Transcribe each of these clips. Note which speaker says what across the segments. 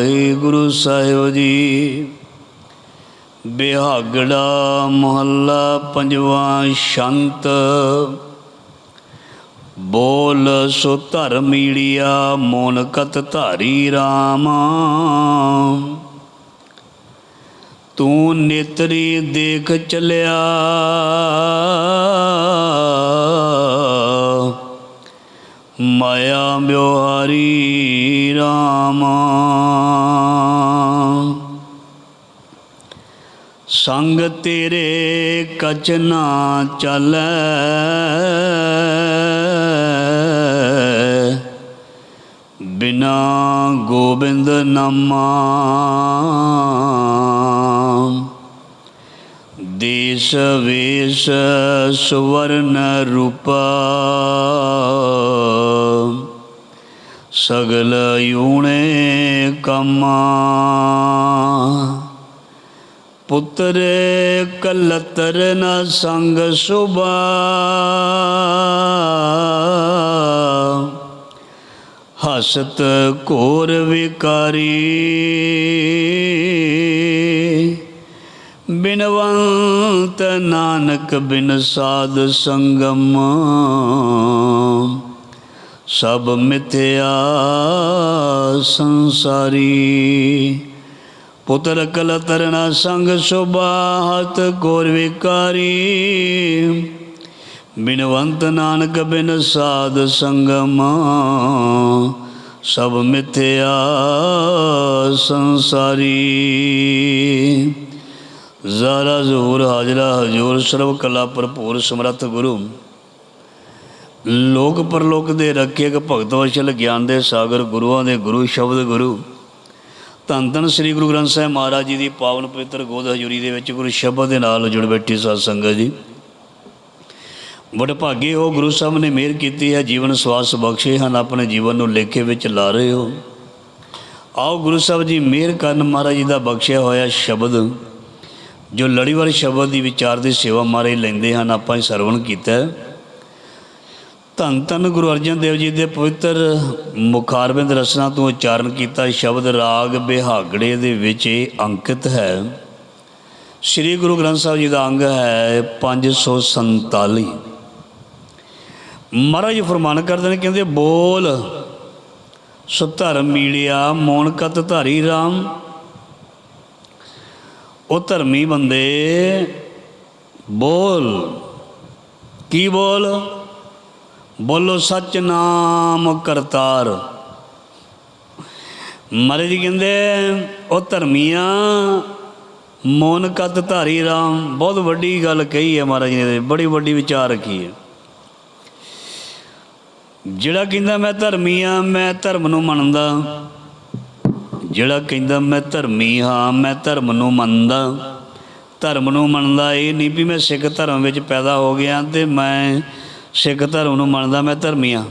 Speaker 1: ਵਾਹਿਗੁਰੂ ਸਾਹਿਬ ਜੀ। ਬਿਹਾਗੜਾ ਮਹੱਲਾ ਪੰਜਵਾਂ ਸ਼ੰਤ। ਬੋਲ ਸੋ ਧਰਮੀੜੀਆ ਮੋਨ ਕਤ ਧਾਰੀ RAM ਤੂੰ ਨੇਤਰੀ ਦੇਖ ਚਲਿਆ। ਮਾਇਆ ਬਿਵਹਾਰੀ RAM ਸੰਗ ਤੇਰੇ ਕਚ ਨਾ ਚੱਲੈ। ਬਿਨਾ ਗੋਬਿੰਦ ਨਾਮਾ। ਦੇਸ ਵੇਸ ਸੁਵਰਨ ਰੂਪਾ। ਸਗਲ ਯੂਣੇ ਕਮਾ। ਪੁੱਤਰ, ਕਲਤਰ ਨ ਸੰਗ ਸੁਬਾ ਹਸਤ ਕੋਰ ਵਿਕਾਰੀ। ਬਿਨਵੰਤ ਨਾਨਕ ਬਿਨ ਸਾਧ ਸੰਗਮ। ਸਭ ਮਿਥਿਆ ਸੰਸਾਰੀ। ਪੁੱਤਰ ਕਲ ਤਰਣਾ ਸੰਗ ਸੁਬਾਹਤ ਗੋਰ ਵਿਕਾਰੀ। ਬਿਨਵੰਤ ਨਾਨਕ ਬਿਨ ਸਾਧ ਸੰਗਮ, ਸਭ ਮਿਥਿਆ ਸੰਸਾਰੀ। ਜ਼ਰਾ ਜ਼ਹੂਰ ਹਾਜ਼ਰਾ, ਹਜੂਰ ਸਰਬ ਕਲਾ ਭਰਪੂਰ ਸਮਰੱਥ ਗੁਰੂ। ਲੋਕ ਪਰਲੋਕ ਦੇ ਰੱਖਿਅਕ ਭਗਤ ਵਸ਼ਲ ਗਿਆਨ ਦੇ ਸਾਗਰ ਗੁਰੂਆਂ ਦੇ ਗੁਰੂ ਸ਼ਬਦ ਗੁਰੂ। ਧੰਨ ਧੰਨ ਸ੍ਰੀ ਗੁਰੂ ਗ੍ਰੰਥ ਸਾਹਿਬ ਮਹਾਰਾਜ ਜੀ ਦੀ ਪਾਵਨ ਪਵਿੱਤਰ ਗੋਦ ਹਜ਼ੂਰੀ ਦੇ ਵਿੱਚ ਗੁਰੂ ਸ਼ਬਦ ਦੇ ਨਾਲ ਜੁੜ ਬੈਠੀ ਸਾਧ ਸੰਗਤ ਜੀ। ਬੜੇ ਭਾਗੇ ਹੋ, ਗੁਰੂ ਸਾਹਿਬ ਨੇ ਮਿਹਰ ਕੀਤੀ ਹੈ, ਜੀਵਨ ਸਵਾਸ ਬਖਸ਼ੇ ਹਨ, ਆਪਣੇ ਜੀਵਨ ਨੂੰ ਲੇਖੇ ਵਿੱਚ ਲਾ ਰਹੇ ਹੋ। ਆਓ ਗੁਰੂ ਸਾਹਿਬ ਜੀ, ਮਿਹਰ ਕਰਨ ਮਹਾਰਾਜ ਜੀ ਦਾ ਬਖਸ਼ਿਆ ਹੋਇਆ ਸ਼ਬਦ, ਜੋ ਲੜੀਵਾਰ ਸ਼ਬਦ ਦੀ ਵਿਚਾਰ ਦੀ ਸੇਵਾ ਮਾਰੇ ਲੈਂਦੇ ਹਨ, ਆਪਾਂ ਸਰਵਣ ਕੀਤਾ ਹੈ। ਧੰਨ ਧੰਨ ਗੁਰੂ ਅਰਜਨ ਦੇਵ ਜੀ ਦੇ ਪਵਿੱਤਰ ਮੁਖਾਰਬਿੰਦ ਰਸਨਾ ਤੋਂ ਉਚਾਰਨ ਕੀਤਾ ਸ਼ਬਦ ਰਾਗ ਬਿਹਾਗੜੇ ਦੇ ਵਿੱਚ ਇਹ ਅੰਕਿਤ ਹੈ। ਸ੍ਰੀ ਗੁਰੂ ਗ੍ਰੰਥ ਸਾਹਿਬ ਜੀ ਦਾ ਅੰਗ ਹੈ 547 ਮਹਾਰਾਜ ਜੀ ਫਰਮਾਨ ਕਰਦੇ ਨੇ, ਕਹਿੰਦੇ, ਬੋਲ ਸੋ ਧਰਮ ਮੀਲਿਆ ਮੋਨ ਧਾਰੀ RAM ਉਹ ਧਰਮੀ ਬੰਦੇ ਬੋਲ, ਕੀ ਬੋਲ? ਬੋਲੋ ਸੱਚ ਨਾਮ ਕਰਤਾਰ। ਮਹਾਰਾਜ ਜੀ ਕਹਿੰਦੇ, ਉਹ ਧਰਮੀਆਂ, ਮੋਨ ਕਤ ਧਾਰੀ ਰਾਮ। ਬਹੁਤ ਵੱਡੀ ਗੱਲ ਕਹੀ ਹੈ ਮਹਾਰਾਜ ਨੇ, ਬੜੀ ਵੱਡੀ ਵਿਚਾਰ ਰੱਖੀ ਹੈ। ਜਿਹੜਾ ਕਹਿੰਦਾ, ਮੈਂ ਧਰਮੀ ਆ ਮੈਂ ਧਰਮ ਨੂੰ ਮੰਨਦਾ। ਜਿਹੜਾ ਕਹਿੰਦਾ, ਮੈਂ ਧਰਮੀ ਹਾਂ, ਮੈਂ ਧਰਮ ਨੂੰ ਮੰਨਦਾ। ਧਰਮ ਨੂੰ ਮੰਨਦਾ ਇਹ ਨਹੀਂ ਵੀ ਮੈਂ ਸਿੱਖ ਧਰਮ ਵਿੱਚ ਪੈਦਾ ਹੋ ਗਿਆ ਤੇ ਮੈਂ ਸਿੱਖ ਧਰਮ ਨੂੰ ਮੰਨਦਾ ਮੈਂ ਧਰਮੀ ਹਾਂ।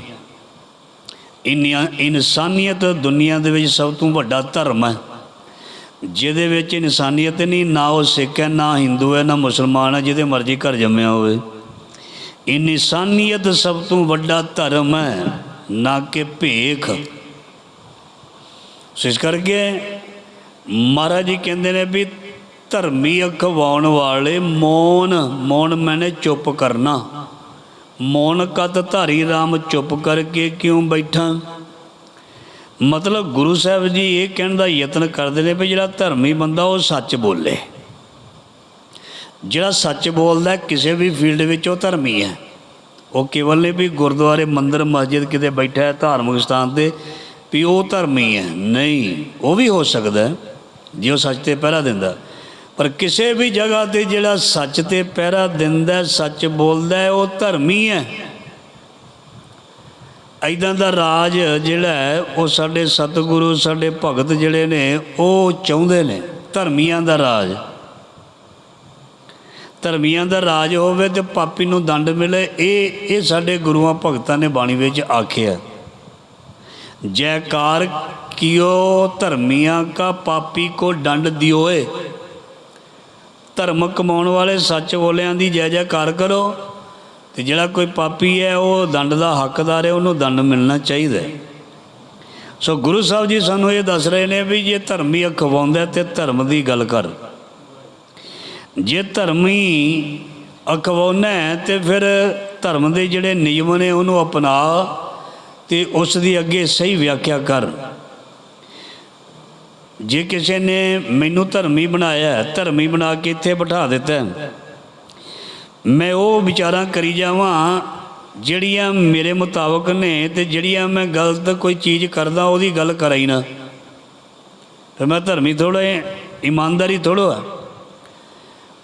Speaker 1: ਇੰਨੀਆਂ ਇਨਸਾਨੀਅਤ ਦੁਨੀਆ ਦੇ ਵਿੱਚ ਸਭ ਤੋਂ ਵੱਡਾ ਧਰਮ ਹੈ। ਜਿਹਦੇ ਵਿੱਚ ਇਨਸਾਨੀਅਤ ਨਹੀਂ, ਨਾ ਉਹ ਸਿੱਖ ਹੈ, ਨਾ ਹਿੰਦੂ ਹੈ, ਨਾ ਮੁਸਲਮਾਨ ਹੈ, ਜਿਹਦੇ ਮਰਜ਼ੀ ਘਰ ਜੰਮਿਆ ਹੋਵੇ। ਇਨਸਾਨੀਅਤ ਸਭ ਤੋਂ ਵੱਡਾ ਧਰਮ ਹੈ, ਨਾ ਕਿ ਭੇਖ। ਇਸ ਕਰਕੇ ਮਹਾਰਾਜ ਜੀ ਕਹਿੰਦੇ ਨੇ ਵੀ ਧਰਮੀ ਅਖਵਾਉਣ ਵਾਲੇ ਮੌਨ ਮੌਨ ਮੈਨੇ ਚੁੱਪ ਕਰਨਾ। ਮੌਨ ਕਤ ਧਾਰੀ RAM ਚੁੱਪ ਕਰਕੇ ਕਿਉਂ ਬੈਠਾ? ਮਤਲਬ ਗੁਰੂ ਸਾਹਿਬ ਜੀ ਇਹ ਕਹਿਣ ਦਾ ਯਤਨ ਕਰਦੇ ਨੇ ਵੀ ਜਿਹੜਾ ਧਰਮੀ ਬੰਦਾ ਉਹ ਸੱਚ ਬੋਲੇ। ਜਿਹੜਾ ਸੱਚ ਬੋਲਦਾ ਕਿਸੇ ਵੀ ਫੀਲਡ ਵਿੱਚ ਉਹ ਧਰਮੀ ਹੈ। ਉਹ ਕੇਵਲ ਨਹੀਂ ਵੀ ਗੁਰਦੁਆਰੇ, ਮੰਦਿਰ, ਮਸਜਿਦ ਕਿਤੇ ਬੈਠਾ ਹੈ, ਧਾਰਮਿਕ ਸਥਾਨ ਤੇ ਵੀ ਉਹ ਧਰਮੀ ਹੈ। ਨਹੀਂ, ਉਹ ਵੀ ਹੋ ਸਕਦਾ ਜੇ ਉਹ ਸੱਚ ਤੇ ਪਹਿਰਾ ਦਿੰਦਾ। ਪਰ ਕਿਸੇ ਵੀ ਜਗ੍ਹਾ ਤੇ ਜਿਹੜਾ ਸੱਚ ਤੇ ਪਹਿਰਾ ਦਿੰਦਾ ਸੱਚ ਬੋਲਦਾ ਉਹ ਧਰਮੀ ਹੈ। ਐਦਾਂ ਦਾ ਰਾਜ ਜਿਹੜਾ ਹੈ, ਉਹ ਸਾਡੇ ਸਤਿਗੁਰੂ, ਸਾਡੇ ਭਗਤ ਜਿਹੜੇ ਨੇ, ਉਹ ਚਾਹੁੰਦੇ ਨੇ। ਧਰਮੀਆਂ ਦਾ ਰਾਜ। ਧਰਮੀਆਂ ਦਾ ਰਾਜ ਹੋਵੇ ਤੇ ਪਾਪੀ ਨੂੰ ਦੰਡ ਮਿਲੇ, ਇਹ ਇਹ ਸਾਡੇ ਗੁਰੂਆਂ ਭਗਤਾਂ ਨੇ ਬਾਣੀ ਵਿੱਚ ਆਖਿਆ। ਜੈਕਾਰ ਕਿਓ ਧਰਮੀਆਂ ਕਾ ਪਾਪੀ ਕੋ ਦੰਡ ਦਿਓਏ। ਧਰਮ ਕਮਾਉਣ ਵਾਲੇ ਸੱਚ ਬੋਲਿਆਂ ਦੀ ਜੈ ਜੈਕਾਰ ਕਰੋ ਤੇ ਜਿਹੜਾ ਕੋਈ ਪਾਪੀ ਹੈ, ਉਹ ਦੰਡ ਦਾ ਹੱਕਦਾਰ ਹੈ, ਉਹਨੂੰ ਦੰਡ ਮਿਲਣਾ ਚਾਹੀਦਾ ਸੋ ਗੁਰੂ ਸਾਹਿਬ ਜੀ ਸਾਨੂੰ ਇਹ ਦੱਸ ਰਹੇ ਨੇ ਵੀ ਜੇ ਧਰਮੀ ਅਖਵਾਉਂਦਾ ਤੇ ਧਰਮ ਦੀ ਗੱਲ ਕਰ। ਜੇ ਧਰਮੀ ਅਖਵਾਉਣਾ ਹੈ, ਤੇ ਫਿਰ ਧਰਮ ਦੇ ਜਿਹੜੇ ਨਿਯਮ ਨੇ, ਉਹਨੂੰ ਅਪਣਾ ਤੇ ਉਸ ਦੀ ਅੱਗੇ ਸਹੀ ਵਿਆਖਿਆ ਕਰ। ਜੇ ਕਿਸੇ ਨੇ ਮੈਨੂੰ ਧਰਮੀ ਬਣਾਇਆ, ਧਰਮੀ ਬਣਾ ਕੇ ਇੱਥੇ ਬਿਠਾ ਦਿੱਤਾ, ਮੈਂ ਉਹ ਵਿਚਾਰਾਂ ਕਰੀ ਜਾਵਾਂ ਜਿਹੜੀਆਂ ਮੇਰੇ ਮੁਤਾਬਕ ਨੇ ਤੇ ਜਿਹੜੀਆਂ ਮੈਂ ਗਲਤ ਕੋਈ ਚੀਜ਼ ਕਰਦਾ, ਉਹਦੀ ਗੱਲ ਕਰਾਈ ਨਾ। ਫਿਰ ਮੈਂ ਧਰਮੀ ਥੋੜਾ ਇਮਾਨਦਾਰੀ ਥੋੜੋ ਆ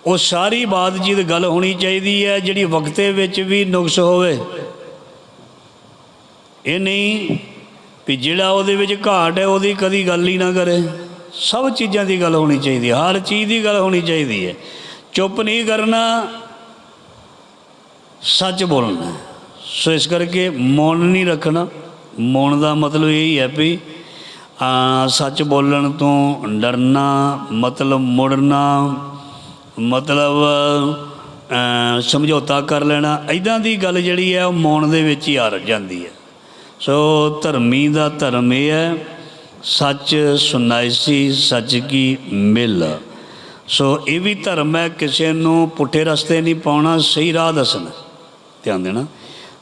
Speaker 1: ਉਹ ਸਾਰੀ ਬਾਤ ਬਾਤਚੀਤ ਗੱਲ ਹੋਣੀ ਚਾਹੀਦੀ ਹੈ, ਜਿਹੜੀ ਵਕਤੇ ਵਿੱਚ ਵੀ ਨੁਕਸ ਹੋਵੇ। ਇਹ ਨਹੀਂ ਵੀ ਜਿਹੜਾ ਉਹਦੇ ਵਿੱਚ ਘਾਟ ਹੈ, ਉਹਦੀ ਕਦੀ ਗੱਲ ਹੀ ਨਾ ਕਰੇ। ਸਭ ਚੀਜ਼ਾਂ ਦੀ ਗੱਲ ਹੋਣੀ ਚਾਹੀਦੀ ਹੈ, ਹਰ ਚੀਜ਼ ਦੀ ਗੱਲ ਹੋਣੀ ਚਾਹੀਦੀ ਹੈ। ਚੁੱਪ ਨਹੀਂ ਕਰਨਾ, ਸੱਚ ਬੋਲਣਾ। ਸੋ ਇਸ ਕਰਕੇ ਮੌਨ ਨਹੀਂ ਰੱਖਣਾ। ਮੌਨ ਦਾ ਮਤਲਬ ਇਹ ਹੀ ਹੈ ਵੀ ਸੱਚ ਬੋਲਣ ਤੋਂ ਡਰਨਾ, ਮਤਲਬ ਮੁੜਨਾ, ਮਤਲਬ ਸਮਝੌਤਾ ਕਰ ਲੈਣਾ ਐਦਾਂ ਦੀ ਗੱਲ ਜਿਹੜੀ ਹੈ ਉਹ ਮੌਨ ਦੇ ਵਿੱਚ ਹੀ ਆ ਜਾਂਦੀ ਹੈ। ਸੋ ਧਰਮੀ ਦਾ ਧਰਮ ਇਹ ਹੈ ਸੱਚ ਸੁਨਾਇਸੀ ਸੱਚ ਕੀ ਮਿਲ। ਸੋ ਇਹ ਵੀ ਧਰਮ ਹੈ, ਕਿਸੇ ਨੂੰ ਪੁੱਠੇ ਰਸਤੇ ਨਹੀਂ ਪਾਉਣਾ, ਸਹੀ ਰਾਹ ਦੱਸਣਾ। ਧਿਆਨ ਦੇਣਾ।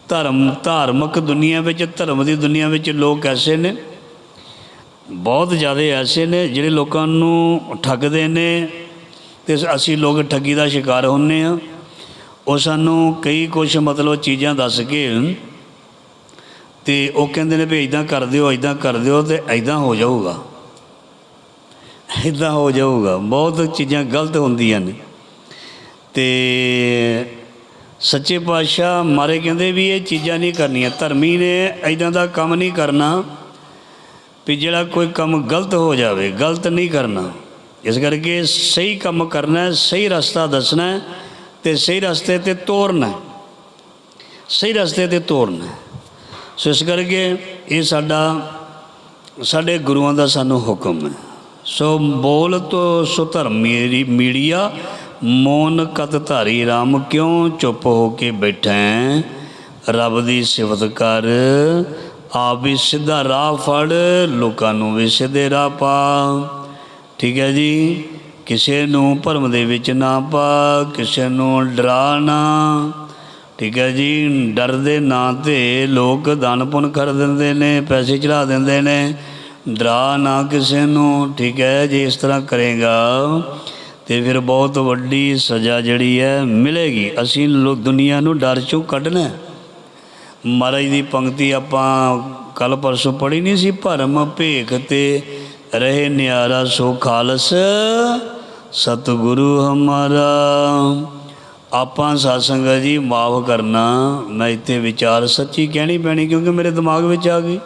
Speaker 1: ਧਰਮ, ਧਾਰਮਿਕ ਦੁਨੀਆ ਵਿੱਚ, ਧਰਮ ਦੀ ਦੁਨੀਆ ਵਿੱਚ ਲੋਕ ਐਸੇ ਨੇ, ਬਹੁਤ ਜ਼ਿਆਦਾ ਐਸੇ ਨੇ, ਜਿਹੜੇ ਲੋਕਾਂ ਨੂੰ ਠੱਗਦੇ ਨੇ ਤੇ ਅਸੀਂ ਲੋਕ ਠੱਗੀ ਦਾ ਸ਼ਿਕਾਰ ਹੁੰਨੇ ਆ। ਉਹ ਸਾਨੂੰ ਕਈ ਕੁਝ ਮਤਲਬ ਚੀਜ਼ਾਂ ਦੱਸ ਕੇ ਤੇ ਉਹ ਕਹਿੰਦੇ ਨੇ ਵੀ ਇਦਾਂ ਕਰ ਦਿਓ ਇਦਾਂ ਕਰ ਦਿਓ ਤੇ ਇਦਾਂ ਹੋ ਜਾਊਗਾ। ਇਦਾਂ ਹੋ ਜਾਊਗਾ। ਬਹੁਤ ਚੀਜ਼ਾਂ ਗਲਤ ਹੁੰਦੀਆਂ ਨੇ। ਤੇ ਸੱਚੇ ਪਾਤਸ਼ਾਹ ਮਾਰੇ ਕਹਿੰਦੇ ਵੀ ਇਹ ਚੀਜ਼ਾਂ ਨਹੀਂ ਕਰਨੀਆਂ। ਧਰਮੀ ਨੇ ਇਦਾਂ ਦਾ ਕੰਮ ਨਹੀਂ ਕਰਨਾ ਵੀ ਜਿਹੜਾ ਕੋਈ ਕੰਮ ਗਲਤ ਹੋ ਜਾਵੇ, ਗਲਤ ਨਹੀਂ ਕਰਨਾ। ਇਸ ਕਰਕੇ ਸਹੀ ਕੰਮ ਕਰਨਾ, ਸਹੀ ਰਸਤਾ ਦੱਸਣਾ ਹੈ ਤੇ ਸਹੀ ਰਸਤੇ ਤੇ ਤੋਰਨਾ। ਸਹੀ ਰਸਤੇ ਤੇ ਤੋਰਨਾ। ਸੋ ਇਸ ਕਰਕੇ ਇਹ ਸਾਡਾ, ਸਾਡੇ ਗੁਰੂਆਂ ਦਾ ਸਾਨੂੰ ਹੁਕਮ ਹੈ। ਸੋ ਬੋਲ ਤੋ ਸੋ ਧਰਮ ਮੇਰੀ ਮੀਡੀਆ, ਮੋਨ ਕਤ ਧਾਰੀ RAM ਕਿਉਂ ਚੁੱਪ ਹੋ ਕੇ ਬੈਠਾ? ਰੱਬ ਦੀ ਸਿਫਤ ਕਰ, ਆਪ ਵੀ ਸਿੱਧਾ ਰਾਹ ਫੜ, ਲੋਕਾਂ ਨੂੰ ਵੀ ਸਿੱਧੇ ਰਾਹ ਪਾ। ਠੀਕ ਹੈ ਜੀ, ਕਿਸੇ ਨੂੰ ਭਰਮ ਦੇ ਵਿੱਚ ਨਾ ਪਾ, ਕਿਸੇ ਨੂੰ ਡਰਾ ਨਾ। ਠੀਕ ਹੈ ਜੀ, ਡਰ ਦੇ ਨਾਂ ਤੇ ਲੋਕ ਦਾਨ ਪੁੰਨ ਕਰ ਦਿੰਦੇ ਨੇ, ਪੈਸੇ ਚੜਾ ਦਿੰਦੇ ਨੇ। ਡਰਾ ਨਾ ਕਿਸੇ ਨੂੰ, ਠੀਕ ਹੈ, ਜੇ ਇਸ ਤਰ੍ਹਾਂ ਕਰੇਗਾ, ਤੇ ਫਿਰ ਬਹੁਤ ਵੱਡੀ ਸਜ਼ਾ ਜਿਹੜੀ ਹੈ ਮਿਲੇਗੀ। ਅਸੀਂ ਲੋਕ ਦੁਨੀਆ ਨੂੰ ਡਰ ਚੋਂ ਕੱਢਣਾ ਮਹਾਰਾਜ ਦੀ ਪੰਕਤੀ ਆਪਾਂ ਕੱਲ ਪਰਸੋਂ ਪੜ੍ਹੀ ਨਹੀਂ ਸੀ, ਭਰਮ ਭੇਖ ਤੇ ਰਹੇ ਨਿਆਰਾ ਸੋ ਖਾਲਸ। ਸਤਿਗੁਰੂ ਹਮਾਰਾ। ਆਪਾਂ ਸਾਸੰਗ ਜੀ ਮਾਫ ਕਰਨਾ, ਮੈਂ ਇੱਥੇ ਵਿਚਾਰ ਸੱਚੀ ਕਹਿਣੀ ਪੈਣੀ ਕਿਉਂਕਿ ਮੇਰੇ ਦਿਮਾਗ ਵਿੱਚ ਆ ਗਈ।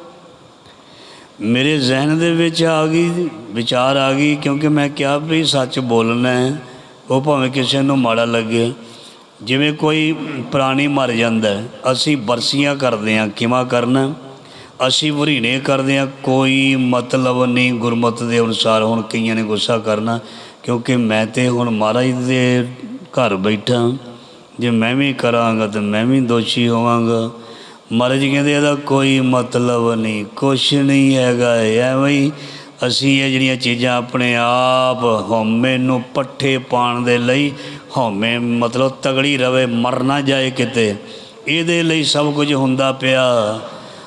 Speaker 1: ਮੇਰੇ ਜ਼ਿਹਨ ਦੇ ਵਿੱਚ ਆ ਗਈ, ਵਿਚਾਰ ਆ ਗਈ ਕਿਉਂਕਿ ਮੈਂ ਕਿਹਾ ਵੀ ਸੱਚ ਬੋਲਣਾ ਹੈ, ਉਹ ਭਾਵੇਂ ਕਿਸੇ ਨੂੰ ਮਾੜਾ ਲੱਗੇ। ਜਿਵੇਂ ਕੋਈ ਪ੍ਰਾਣੀ ਮਰ ਜਾਂਦਾ ਅਸੀਂ ਬਰਸੀਆਂ ਕਰਦੇ ਹਾਂ ਕਿਮਾ ਕਰਨਾ। ਅਸੀਂ ਵਰੀਣੇ ਕਰਦੇ ਹਾਂ, ਕੋਈ ਮਤਲਬ ਨਹੀਂ ਗੁਰਮਤ ਦੇ ਅਨੁਸਾਰ ਹੁਣ ਕਈਆਂ ਨੇ ਗੁੱਸਾ ਕਰਨਾ, ਕਿਉਂਕਿ ਮੈਂ ਤੇ ਹੁਣ ਮਹਾਰਾਜ ਦੇ ਘਰ ਬੈਠਾ, ਜੇ ਮੈਂ ਵੀ ਕਰਾਂਗਾ ਤਾਂ ਮੈਂ ਵੀ ਦੋਸ਼ੀ ਹੋਵਾਂਗਾ। ਮਹਾਰਾਜ ਕਹਿੰਦੇ, ਇਹਦਾ ਕੋਈ ਮਤਲਬ ਨਹੀਂ, ਕੁਛ ਨਹੀਂ ਹੈਗਾ ਐਵੇਂ ਹੀ ਅਸੀਂ ਇਹ ਜਿਹੜੀਆਂ ਚੀਜ਼ਾਂ ਆਪਣੇ ਆਪ ਹਉਮੈ ਨੂੰ ਪੱਠੇ ਪਾਣ ਦੇ ਲਈ ਹਉਮੈ ਮਤਲਬ ਤਗੜੀ ਰਵੇ, ਮਰ ਨਾ ਜਾਏ ਕਿਤੇ। ਇਹਦੇ ਲਈ ਸਭ ਕੁਝ ਹੁੰਦਾ ਪਿਆ।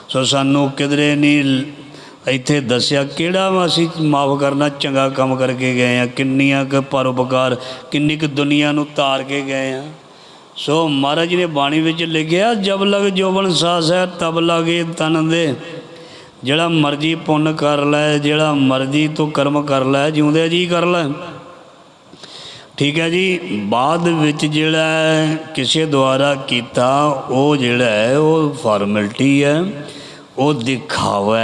Speaker 1: ਸੋ ਸਾਨੂੰ ਕਿਧਰੇ ਨਹੀਂ ਇੱਥੇ ਦੱਸਿਆ ਕਿਹੜਾ ਅਸੀਂ ਮਾਫ ਕਰਨਾ, ਚੰਗਾ ਕੰਮ ਕਰਕੇ ਗਏ ਆ, ਕਿੰਨੀਆਂ ਕੁ ਪਰਉਪਕਾਰ, ਕਿੰਨੀ ਕੁ ਦੁਨੀਆ ਨੂੰ ਤਾਰ ਕੇ ਗਏ ਆ। ਸੋ ਮਹਾਰਾਜ ਜੀ ਨੇ ਬਾਣੀ ਵਿੱਚ ਲਿਖਿਆ, ਜਬ ਲਗ ਜੋਬਨ ਸਾਸ ਹੈ ਤਬ ਲਗੇ ਤਨ ਦੇ। ਜਿਹੜਾ ਮਰਜ਼ੀ ਪੁੰਨ ਕਰ ਲੈ, ਜਿਹੜਾ ਮਰਜ਼ੀ ਤੂੰ ਕਰਮ ਕਰ ਲੈ ਜਿਉਂਦੇ ਜੀ ਕਰ ਲੈ। ਠੀਕ ਹੈ ਜੀ, ਬਾਅਦ ਵਿੱਚ ਜਿਹੜਾ ਕਿਸੇ ਦੁਆਰਾ ਕੀਤਾ, ਉਹ ਜਿਹੜਾ ਹੈ, ਉਹ ਫਾਰਮੈਲਿਟੀ ਹੈ। ਉਹ ਦਿਖਾਵਾ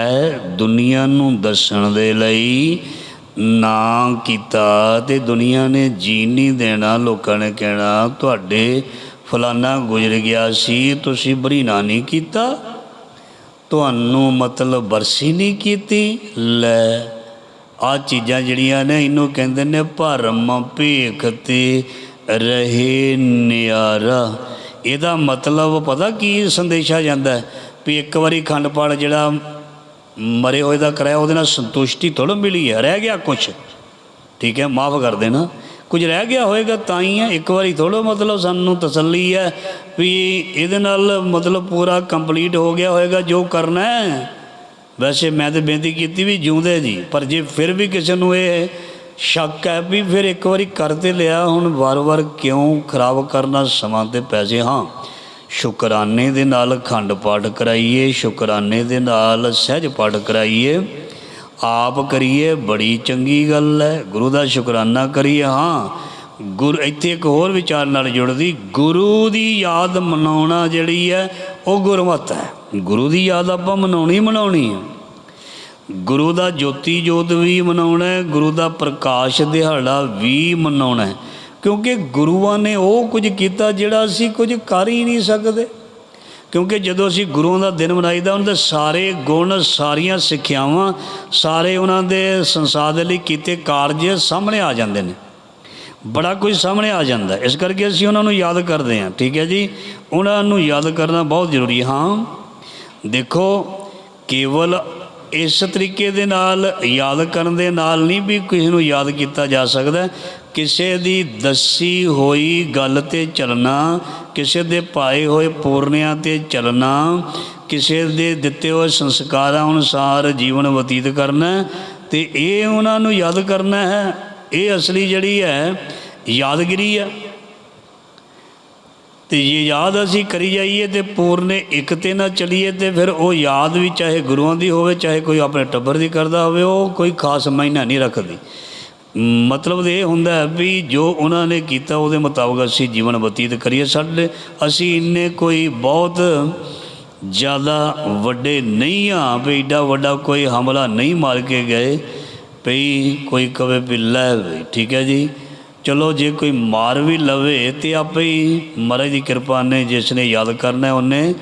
Speaker 1: ਦੁਨੀਆ ਨੂੰ ਦੱਸਣ ਦੇ ਲਈ, ਨਾ ਕੀਤਾ ਤੇ ਦੁਨੀਆ ਨੇ ਜੀ ਨਹੀਂ ਦੇਣਾ। ਲੋਕਾਂ ਨੇ ਕਹਿਣਾ, ਤੁਹਾਡੇ ਫਲਾਨਾ ਗੁਜ਼ਰ ਗਿਆ ਸੀ, ਤੁਸੀਂ ਬਰੀਨਾ ਨਹੀਂ ਕੀਤਾ। ਤੁਹਾਨੂੰ ਮਤਲਬ ਬਰਸੀ ਨਹੀਂ ਕੀਤੀ। ਲੈ ਆ ਚੀਜ਼ਾਂ ਜਿਹੜੀਆਂ ਨੇ, ਇਹਨੂੰ ਕਹਿੰਦੇ ਨੇ ਭਰਮ ਭੇਖ ਤੇ ਰਹੇ ਨਿਆਰਾ। ਇਹਦਾ ਮਤਲਬ ਪਤਾ ਕੀ ਸੰਦੇਸ਼ਾ ਜਾਂਦਾ ਹੈ? ਵੀ ਇੱਕ ਵਾਰੀ ਖੰਡ ਪਾਠ ਜਿਹੜਾ ਮਰੇ ਹੋਏ ਦਾ ਕਰਾਇਆ, ਉਹਦੇ ਨਾਲ ਸੰਤੁਸ਼ਟੀ ਥੋੜ੍ਹਾ ਮਿਲੀ ਹੈ। ਰਹਿ ਗਿਆ ਕੁਝ ਠੀਕ ਹੈ, ਮਾਫ ਕਰ ਦੇਣਾ। ਕੁਝ ਰਹਿ ਗਿਆ ਹੋਏਗਾ ਤਾਂ ਹੀ ਹੈ। ਇੱਕ ਵਾਰੀ ਥੋੜ੍ਹਾ ਮਤਲਬ ਸਾਨੂੰ ਤਸੱਲੀ ਹੈ ਵੀ ਇਹਦੇ ਨਾਲ ਮਤਲਬ ਪੂਰਾ ਕੰਪਲੀਟ ਹੋ ਗਿਆ ਹੋਏਗਾ, ਜੋ ਕਰਨਾ ਹੈ। ਵੈਸੇ ਮੈਂ ਤਾਂ ਬੇਨਤੀ ਕੀਤੀ ਵੀ ਜਿਉਂਦੇ ਜੀ, ਪਰ ਜੇ ਫਿਰ ਵੀ ਕਿਸੇ ਨੂੰ ਇਹ ਸ਼ੱਕ ਹੈ ਵੀ ਫਿਰ ਇੱਕ ਵਾਰੀ ਕਰ ਤੇ ਲਿਆ, ਹੁਣ ਵਾਰ-ਵਾਰ ਕਿਉਂ ਖਰਾਬ ਕਰਨਾ, ਸਮਾਂ ਤੇ ਪੈਸੇ, ਹਾਂ। ਸ਼ੁਕਰਾਨੇ ਦੇ ਨਾਲ ਖੰਡ ਪਾਠ ਕਰਾਈਏ, ਸ਼ੁਕਰਾਨੇ ਦੇ ਨਾਲ ਸਹਿਜ ਪਾਠ ਕਰਾਈਏ। ਆਪ ਕਰੀਏ, ਬੜੀ ਚੰਗੀ ਗੱਲ ਹੈ। ਗੁਰੂ ਦਾ ਸ਼ੁਕਰਾਨਾ ਕਰੀਏ, ਹਾਂ। ਗੁਰ, ਇੱਥੇ ਇੱਕ ਹੋਰ ਵਿਚਾਰ ਨਾਲ ਜੁੜਦੀ, ਗੁਰੂ ਦੀ ਯਾਦ ਮਨਾਉਣਾ ਜਿਹੜੀ ਹੈ, ਉਹ ਗੁਰਮਤ ਹੈ। ਗੁਰੂ ਦੀ ਯਾਦ ਆਪਾਂ ਮਨਾਉਣੀ ਮਨਾਉਣੀ ਹੈ। ਗੁਰੂ ਦਾ ਜੋਤੀ ਜੋਤ ਵੀ ਮਨਾਉਣਾ ਹੈ, ਗੁਰੂ ਦਾ ਪ੍ਰਕਾਸ਼ ਦਿਹਾੜਾ ਵੀ ਮਨਾਉਣਾ ਹੈ। ਕਿਉਂਕਿ ਗੁਰੂਆਂ ਨੇ ਉਹ ਕੁਝ ਕੀਤਾ ਜਿਹੜਾ ਅਸੀਂ ਕੁਝ ਕਰ ਹੀ ਨਹੀਂ ਸਕਦੇ। ਕਿਉਂਕਿ ਜਦੋਂ ਅਸੀਂ ਗੁਰੂਆਂ ਦਾ ਦਿਨ ਮਨਾਈਦਾ, ਉਹਨਾਂ ਦੇ ਸਾਰੇ ਗੁਣ, ਸਾਰੀਆਂ ਸਿੱਖਿਆਵਾਂ, ਸਾਰੇ ਉਹਨਾਂ ਦੇ ਸੰਸਾਰ ਦੇ ਲਈ ਕੀਤੇ ਕਾਰਜ ਸਾਹਮਣੇ ਆ ਜਾਂਦੇ ਨੇ। ਬੜਾ ਕੁਝ ਸਾਹਮਣੇ ਆ ਜਾਂਦਾ। ਇਸ ਕਰਕੇ ਅਸੀਂ ਉਹਨਾਂ ਨੂੰ ਯਾਦ ਕਰਦੇ ਹਾਂ। ਠੀਕ ਹੈ ਜੀ? ਉਹਨਾਂ ਨੂੰ ਯਾਦ ਕਰਨਾ ਬਹੁਤ ਜ਼ਰੂਰੀ ਹਾਂ। ਦੇਖੋ, ਕੇਵਲ ਇਸ ਤਰੀਕੇ ਦੇ ਨਾਲ, ਯਾਦ ਕਰਨ ਦੇ ਨਾਲ ਨਹੀਂ ਵੀ ਕਿਸੇ ਨੂੰ ਯਾਦ ਕੀਤਾ ਜਾ ਸਕਦਾ। ਕਿਸੇ ਦੀ ਦੱਸੀ ਹੋਈ ਗੱਲ ਤੇ ਚੱਲਣਾ, ਕਿਸੇ ਦੇ ਪਾਏ ਹੋਏ ਪੂਰਨਿਆਂ ਤੇ ਚੱਲਣਾ, ਕਿਸੇ ਦੇ ਦਿੱਤੇ ਹੋਏ ਸੰਸਕਾਰਾਂ ਅਨੁਸਾਰ ਜੀਵਨ ਬਤੀਤ ਕਰਨਾ, ਤੇ ਇਹ ਉਹਨਾਂ ਨੂੰ ਯਾਦ ਕਰਨਾ ਹੈ। ਇਹ ਅਸਲੀ ਜਿਹੜੀ ਹੈ, ਯਾਦਗਿਰੀ ਹੈ। ਤੇ ਜੇ ਯਾਦ ਅਸੀਂ ਕਰੀ ਜਾਈਏ ਤੇ ਪੂਰਨੇ ਇੱਕ ਤੇ ਨਾ ਚਲੀਏ ਤੇ ਫਿਰ ਉਹ ਯਾਦ ਵੀ ਚਾਹੇ ਗੁਰੂਆਂ ਦੀ ਹੋਵੇ, ਚਾਹੇ ਕੋਈ ਆਪਣੇ ਟੱਬਰ ਦੀ ਕਰਦਾ ਹੋਵੇ, ਉਹ ਕੋਈ ਖਾਸ ਮਾਇਨਾ ਨਹੀਂ ਰੱਖਦੀ। ਮਤਲਬ ਇਹ ਹੁੰਦਾ ਵੀ ਜੋ ਉਹਨਾਂ ਨੇ ਕੀਤਾ ਉਹਦੇ ਮੁਤਾਬਕ ਅਸੀਂ ਜੀਵਨ ਬਤੀਤ ਕਰੀਏ। ਸਾਡੇ ਅਸੀਂ ਇੰਨੇ ਕੋਈ ਬਹੁਤ ਜ਼ਿਆਦਾ ਵੱਡੇ ਨਹੀਂ ਆ ਵੀ ਏਡਾ ਵੱਡਾ ਕੋਈ ਹਮਲਾ ਨਹੀਂ ਮਾਰ ਕੇ ਗਏ ਪਈ ਕੋਈ ਕਵੇ ਵੀ ਲੈ ਠੀਕ ਹੈ ਜੀ। ਚਲੋ ਜੇ ਕੋਈ ਮਾਰ ਵੀ ਲਵੇ ਤੇ ਆਪੇ ਹੀ ਮਹਾਰਾਜ ਦੀ ਕਿਰਪਾ ਨੇ ਜਿਸ ਨੇ ਯਾਦ ਕਰਨਾ ਉਹਨੇ